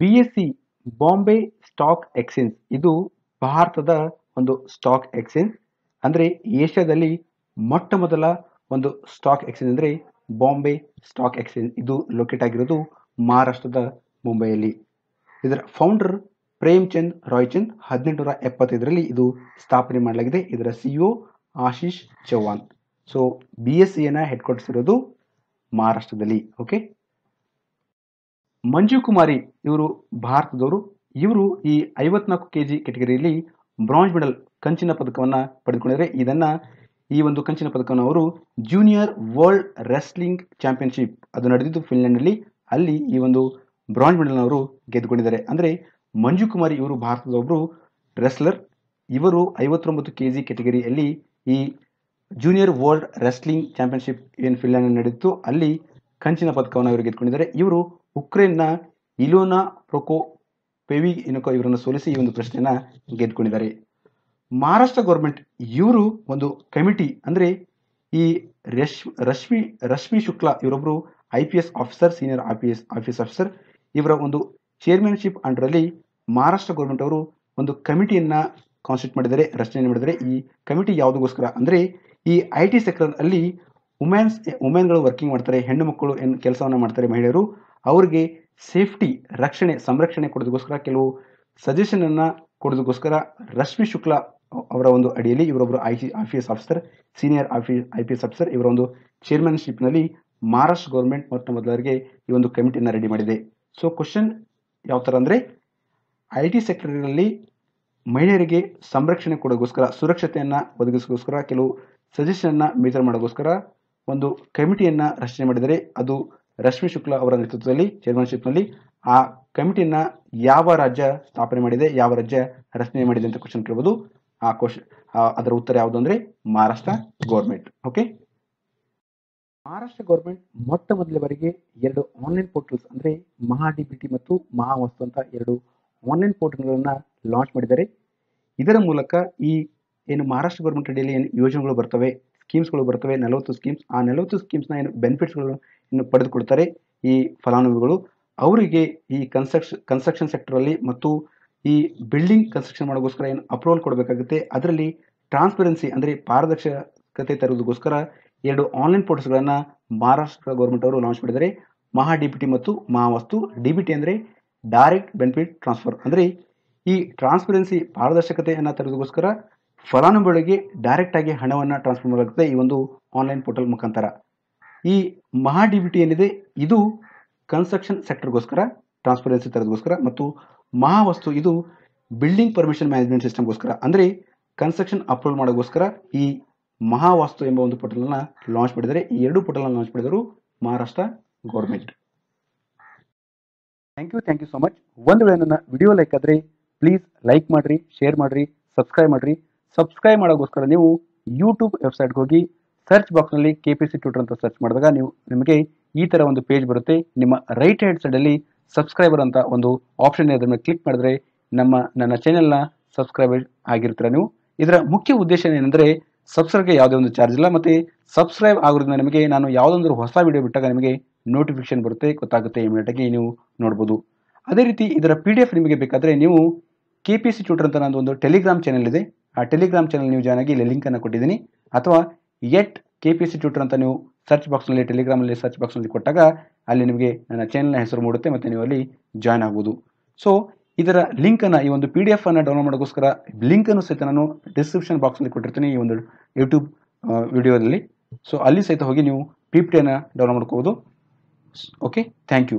B S C Bombay stock exchange ಇದು ಭಾರತದ ಒಂದು ಸ್ಟಾಕ್ ಎಕ್ಸ್ಚೇಂಜ್ ಅಂದರೆ ಏಷ್ಯಾದಲ್ಲಿ ಮೊಟ್ಟ ಮೊದಲ ಒಂದು ಸ್ಟಾಕ್ ಎಕ್ಸ್ಚೇಂಜ್ ಅಂದ್ರೆ ಬಾಂಬೆ ಸ್ಟಾಕ್ ಎಕ್ಸ್ಚೇಂಜ್ ಇದು ಲೊಕೇಟ್ ಆಗಿರೋದು ಮಹಾರಾಷ್ಟ್ರದ ಮುಂಬೈಯಲ್ಲಿ. ಇದರ ಫೌಂಡರ್ ಪ್ರೇಮ್ಚಂದ್ ರಾಯ್ಚಂದ್ ಹದಿನೆಂಟುನೂರ ಎಪ್ಪತ್ತೈದರಲ್ಲಿ ಇದು ಸ್ಥಾಪನೆ ಮಾಡಲಾಗಿದೆ. ಇದರ CEO Ashish Chauhan. So B S ಸಿಯನ್ನು headquarters ಇರೋದು ಮಹಾರಾಷ್ಟ್ರದಲ್ಲಿ ಓಕೆ ಮಂಜು ಕುಮಾರಿ ಇವರು ಭಾರತದವರು. ಇವರು ಈ ಐವತ್ನಾಲ್ಕು ಕೆಜಿ ಕೆಟಗರಿಯಲ್ಲಿ ಬ್ರಾಂಜ್ ಮೆಡಲ್ ಕಂಚಿನ ಪದಕವನ್ನು ಪಡೆದುಕೊಂಡಿದ್ದಾರೆ. ಇದನ್ನ ಈ ಒಂದು ಕಂಚಿನ ಪದಕವನ್ನು ಅವರು ಜೂನಿಯರ್ ವರ್ಲ್ಡ್ ರೆಸ್ಲಿಂಗ್ ಚಾಂಪಿಯನ್ಶಿಪ್ ಅದು ನಡೆದಿದ್ದು ಫಿನ್ಲೆಂಡ್ನಲ್ಲಿ. ಅಲ್ಲಿ ಈ ಒಂದು ಬ್ರಾಂಜ್ ಮೆಡಲ್ ಅವರು ಗೆದ್ದುಕೊಂಡಿದ್ದಾರೆ. ಅಂದರೆ ಮಂಜು ಕುಮಾರಿ ಇವರು ಭಾರತದ ಒಬ್ಬರು ರೆಸ್ಲರ್ ಇವರು ಐವತ್ತೊಂಬತ್ತು ಕೆ ಜಿ ಕೆಟಗರಿಯಲ್ಲಿ ಈ ಜೂನಿಯರ್ ವರ್ಲ್ಡ್ ರೆಸ್ಲಿಂಗ್ ಚಾಂಪಿಯನ್ಶಿಪ್ ಏನು ಫಿನ್ಲೆಂಡ್ ನಡೆಯಿತು ಅಲ್ಲಿ ಕಂಚಿನ ಪದಕವನ್ನು ಇವರು ಗೆದ್ದುಕೊಂಡಿದ್ದಾರೆ. ಇವರು ಉಕ್ರೇನ್ನ ಇಲೋನಾ ಪ್ರೊಕೋ ಪೆವಿ ಏನಕ್ಕೋ ಇವರನ್ನು ಸೋಲಿಸಿ ಈ ಒಂದು ಪ್ರಶ್ನೆಯನ್ನು ಗೆದ್ದುಕೊಂಡಿದ್ದಾರೆ. ಮಹಾರಾಷ್ಟ್ರ ಗೌರ್ಮೆಂಟ್ ಇವರು ಒಂದು ಕಮಿಟಿ ಅಂದರೆ ಈ ರಶ್, Rashmi Rashmi Shukla ಇವರೊಬ್ಬರು I P S officer senior I P S office officer ಇವರ ಒಂದು ಚೇರ್ಮನ್ಶಿಪ್ ಅಂಡರಲ್ಲಿ ಮಹಾರಾಷ್ಟ್ರ ಗೌರ್ಮೆಂಟ್ ಅವರು ಒಂದು ಕಮಿಟಿಯನ್ನು ಕಾನ್ಸ್ಟಿಟ್ಯೂಟ್ ಮಾಡಿದ್ದಾರೆ ರಚನೆ ಮಾಡಿದ್ದಾರೆ. ಈ ಕಮಿಟಿ ಯಾವುದಕ್ಕೋಸ್ಕರ ಅಂದರೆ ಈ ಐ ಟಿ ಸೆಕ್ಟರ್ ಅಲ್ಲಿ ವುಮೆನ್ಸ್ ವುಮೆನ್ಗಳು ವರ್ಕಿಂಗ್ ಮಾಡ್ತಾರೆ, ಹೆಣ್ಣು ಮಕ್ಕಳು ಏನು ಕೆಲಸವನ್ನು ಮಾಡ್ತಾರೆ ಮಹಿಳೆಯರು, ಅವರಿಗೆ ಸೇಫ್ಟಿ ರಕ್ಷಣೆ, ಸಂರಕ್ಷಣೆ ಕೊಡೋದಕ್ಕೋಸ್ಕರ ಕೆಲವು ಸಜೆಷನ್ ಅನ್ನ ಕೊಡೋದಕ್ಕೋಸ್ಕರ ರಶ್ಮಿ ಶುಕ್ಲಾ ಅವರ ಒಂದು ಅಡಿಯಲ್ಲಿ ಇವರೊಬ್ಬರು I C I P S officer senior I P S officer ಇವರ ಒಂದು ಚೇರ್ಮನ್ಶಿಪ್ನಲ್ಲಿ ಮಹಾರಾಷ್ಟ್ರ ಗೌರ್ಮೆಂಟ್ ಮೊತ್ತ ಮೊದಲವರಿಗೆ ಈ ಒಂದು ಕಮಿಟಿಯನ್ನು ರೆಡಿ ಮಾಡಿದೆ. ಸೊ ಕ್ವಶನ್ ಯಾವ ಥರ ಅಂದರೆ ಐ ಟಿ ಸೆಕ್ಟರ್ನಲ್ಲಿ ಮಹಿಳೆಯರಿಗೆ ಸಂರಕ್ಷಣೆ ಕೊಡೋಗೋಸ್ಕರ, ಸುರಕ್ಷತೆಯನ್ನು ಒದಗಿಸೋಗೋಸ್ಕರ, ಕೆಲವು ಸಜೆಷನ್ನ ಮೇಜರ್ ಮಾಡೋಗೋಸ್ಕರ ಒಂದು ಕಮಿಟಿಯನ್ನು ರಚನೆ ಮಾಡಿದರೆ ಅದು ರಶ್ಮಿ ಶುಕ್ಲಾ ಅವರ ನೇತೃತ್ವದಲ್ಲಿ ಚೇರ್ಮನ್ಶಿಪ್ನಲ್ಲಿ ಆ ಕಮಿಟಿಯನ್ನು ಯಾವ ರಾಜ್ಯ ಸ್ಥಾಪನೆ ಮಾಡಿದೆ, ಯಾವ ರಾಜ್ಯ ರಚನೆ ಮಾಡಿದೆ ಅಂತ ಕ್ವಶನ್ ಕೇಳ್ಬೋದು. ಆ ಕ್ವಶನ್ ಅದರ ಉತ್ತರ ಯಾವುದು ಅಂದ್ರೆ Maharashtra government okay Maharashtra government ಮೊಟ್ಟ ಮೊದಲ ಬಾರಿಗೆ ಎರಡು ಆನ್ಲೈನ್ ಪೋರ್ಟಲ್ಸ್ ಅಂದ್ರೆ ಮಹಾ ಡಿಬಿಟಿ ಮತ್ತು ಮಹಾವಸ್ತು ಅಂತ ಎರಡು ಆನ್ಲೈನ್ ಪೋರ್ಟಲ್ಗಳನ್ನ ಲಾಂಚ್ ಮಾಡಿದ್ದಾರೆ. ಇದರ ಮೂಲಕ ಈ ಏನು ಮಹಾರಾಷ್ಟ್ರ ಗೌರ್ಮೆಂಟ್ ಅಡಿಯಲ್ಲಿ ಏನು ಯೋಜನೆಗಳು ಬರ್ತವೆ ಸ್ಕೀಮ್ಸ್ಗಳು ಬರ್ತವೆ, ನಲವತ್ತು ಸ್ಕೀಮ್ಸ್ ಆ ನಲವತ್ತು ಸ್ಕೀಮ್ಸ್ನ ಏನು ಬೆನಿಫಿಟ್ಸ್ಗಳು ಇನ್ನು ಪಡೆದುಕೊಳ್ತಾರೆ ಈ ಫಲಾನುಭವಿಗಳು. ಅವರಿಗೆ ಈ ಕನ್ಸ್ಟ್ರಕ್ಷನ್ ಕನ್ಸ್ಟ್ರಕ್ಷನ್ ಸೆಕ್ಟರಲ್ಲಿ ಮತ್ತು ಈ ಬಿಲ್ಡಿಂಗ್ ಕನ್ಸ್ಟ್ರಕ್ಷನ್ ಮಾಡೋಕ್ಕೋಸ್ಕರ ಏನು ಅಪ್ರೂವಲ್ ಕೊಡಬೇಕಾಗುತ್ತೆ? ಅದರಲ್ಲಿ ಟ್ರಾನ್ಸ್ಪರೆನ್ಸಿ ಅಂದರೆ ಪಾರದರ್ಶಕತೆ ತರುವುದಕ್ಕೋಸ್ಕರ ಎರಡು ಆನ್ಲೈನ್ ಪೋರ್ಟಲ್ಸ್ಗಳನ್ನು ಮಹಾರಾಷ್ಟ್ರ ಗೌರ್ಮೆಂಟ್ ಅವರು ಲಾಂಚ್ ಮಾಡಿದ್ದಾರೆ. ಮಹಾ ಡಿಬಿಟಿ ಮತ್ತು ಮಹಾವಸ್ತು ಡಿಬಿಟಿ ಅಂದರೆ ಡೈರೆಕ್ಟ್ ಬೆನಿಫಿಟ್ ಟ್ರಾನ್ಸ್ಫರ್ ಅಂದರೆ ಈ ಟ್ರಾನ್ಸ್ಪರೆನ್ಸಿ ಪಾರದರ್ಶಕತೆಯನ್ನು ತರೋದಕ್ಕೋಸ್ಕರ ಫಲಾನುಭವಿಗಳಿಗೆ ಡೈರೆಕ್ಟ್ ಆಗಿ ಹಣವನ್ನು ಟ್ರಾನ್ಸ್ಫರ್ ಮಾಡಲಾಗುತ್ತೆ ಈ ಒಂದು ಆನ್ಲೈನ್ ಪೋರ್ಟಲ್ ಮುಖಾಂತರ. ಈ ಮಹಾ ಡಿಬಿಟಿ ಏನಿದೆ? ಇದು ಕನ್ಸ್ಟ್ರಕ್ಷನ್ ಸೆಕ್ಟರ್ಗೋಸ್ಕರ ಟ್ರಾನ್ಸ್ಪರೆನ್ಸಿ ತರೋದಕ್ಕೋಸ್ಕರ ಮತ್ತು ಮಹಾವಸ್ತು ಇದು ಬಿಲ್ಡಿಂಗ್ ಪರ್ಮಿಷನ್ ಮ್ಯಾನೇಜ್ಮೆಂಟ್ ಸಿಸ್ಟಮ್ಗೋಸ್ಕರ ಅಂದರೆ ಕನ್ಸ್ಟ್ರಕ್ಷನ್ ಅಪ್ರೂವಲ್ ಮಾಡೋಕ್ಕೋಸ್ಕರ ಈ ಮಹಾವಾಸ್ತು ಎಂಬ ಒಂದು ಪೋರ್ಟಲ್ನ ಲಾಂಚ್ ಮಾಡಿದರೆ ಈ ಎರಡು ಪೋರ್ಟಲ್ನ ಲಾಂಚ್ ಮಾಡಿದರು Maharashtra government thank you thank you so much ಒಂದು ವೇಳೆ ನನ್ನ ವಿಡಿಯೋ ಲೈಕ್ ಆದರೆ ಪ್ಲೀಸ್ ಲೈಕ್ ಮಾಡಿರಿ ಶೇರ್ ಮಾಡಿರಿ ಸಬ್ಸ್ಕ್ರೈಬ್ ಮಾಡಿರಿ. ಸಬ್ಸ್ಕ್ರೈಬ್ ಮಾಡೋಕ್ಕೋಸ್ಕರ ನೀವು ಯೂಟ್ಯೂಬ್ ವೆಬ್ಸೈಟ್ಗೆ ಹೋಗಿ ಸರ್ಚ್ ಬಾಕ್ಸ್ನಲ್ಲಿ ಕೆ ಪಿ ಸಿ ಟ್ಯೂಟರ್ ಅಂತ ಸರ್ಚ್ ಮಾಡಿದಾಗ ನೀವು ನಿಮಗೆ ಈ ಥರ ಒಂದು ಪೇಜ್ ಬರುತ್ತೆ. ನಿಮ್ಮ ರೈಟ್ ಹ್ಯಾಂಡ್ ಸೈಡಲ್ಲಿ ಸಬ್ಸ್ಕ್ರೈಬರ್ ಅಂತ ಒಂದು ಆಪ್ಷನ್ ಇದೆ ಮೇಲೆ ಕ್ಲಿಕ್ ಮಾಡಿದ್ರೆ ನಮ್ಮ, ನನ್ನ ಚಾನೆಲ್ನ ಸಬ್ಸ್ಕ್ರೈಬರ್ ಆಗಿರ್ತೀರ ನೀವು. ಇದರ ಮುಖ್ಯ ಉದ್ದೇಶ ಏನಂದರೆ ಸಬ್ಸ್ಕ್ರೈಬ್ಗೆ ಯಾವುದೇ ಒಂದು ಚಾರ್ಜ್ ಇಲ್ಲ, ಮತ್ತು ಸಬ್ಸ್ಕ್ರೈಬ್ ಆಗೋದ್ರಿಂದ ನಿಮಗೆ ನಾನು ಯಾವುದೊಂದು ಹೊಸ ವಿಡಿಯೋ ಬಿಟ್ಟಾಗ ನಿಮಗೆ ನೋಟಿಫಿಕೇಶನ್ ಬರುತ್ತೆ, ಗೊತ್ತಾಗುತ್ತೆ ಇಮಿಡಿಯೇಟಾಗಿ ನೀವು ನೋಡ್ಬೋದು. ಅದೇ ರೀತಿ ಇದರ ಪಿ ಡಿ ಎಫ್ ನಿಮಗೆ ಬೇಕಾದರೆ ನೀವು ಕೆ ಪಿ ಸಿ ಟ್ಯೂಟರ್ ಅಂತ ನಂದು ಒಂದು ಟೆಲಿಗ್ರಾಮ್ ಚಾನಲ್ ಇದೆ. ಆ ಟೆಲಿಗ್ರಾಮ್ ಚಾನಲ್ ನೀವು ಜಾಯ್ನ್ ಆಗಿ ಇಲ್ಲಿ ಲಿಂಕನ್ನು ಕೊಟ್ಟಿದ್ದೀನಿ. ಅಥವಾ at K P C tutor ಅಂತ ನೀವು ಸರ್ಚ್ ಬಾಕ್ಸ್ನಲ್ಲಿ ಟೆಲಿಗ್ರಾಮಲ್ಲಿ ಸರ್ಚ್ ಬಾಕ್ಸ್ನಲ್ಲಿ ಕೊಟ್ಟಾಗ ಅಲ್ಲಿ ನಿಮಗೆ ನನ್ನ ಚಾನಲ್ನ ಹೆಸರು ಮೂಡುತ್ತೆ ಮತ್ತು ನೀವು ಅಲ್ಲಿ ಜಾಯ್ನ್ ಆಗ್ಬೋದು. ಸೊ ಇದರ ಲಿಂಕನ್ನು ಈ ಒಂದು ಪಿ ಡಿ ಎಫನ್ನು ಡೌನ್ಲೋಡ್ ಮಾಡೋಕ್ಕೋಸ್ಕರ ಲಿಂಕನ್ನು ಸಹಿತ ನಾನು ಡಿಸ್ಕ್ರಿಪ್ಷನ್ ಬಾಕ್ಸಲ್ಲಿ ಕೊಟ್ಟಿರ್ತೀನಿ ಈ ಒಂದು ಯೂಟ್ಯೂಬ್ ವಿಡಿಯೋದಲ್ಲಿ ಸೊ ಅಲ್ಲಿ ಸಹಿತ ಹೋಗಿ ನೀವು ಪಿ ಪಿ ಡೌನ್ಲೋಡ್ ಮಾಡ್ಕೋಬೋದು. Okay thank you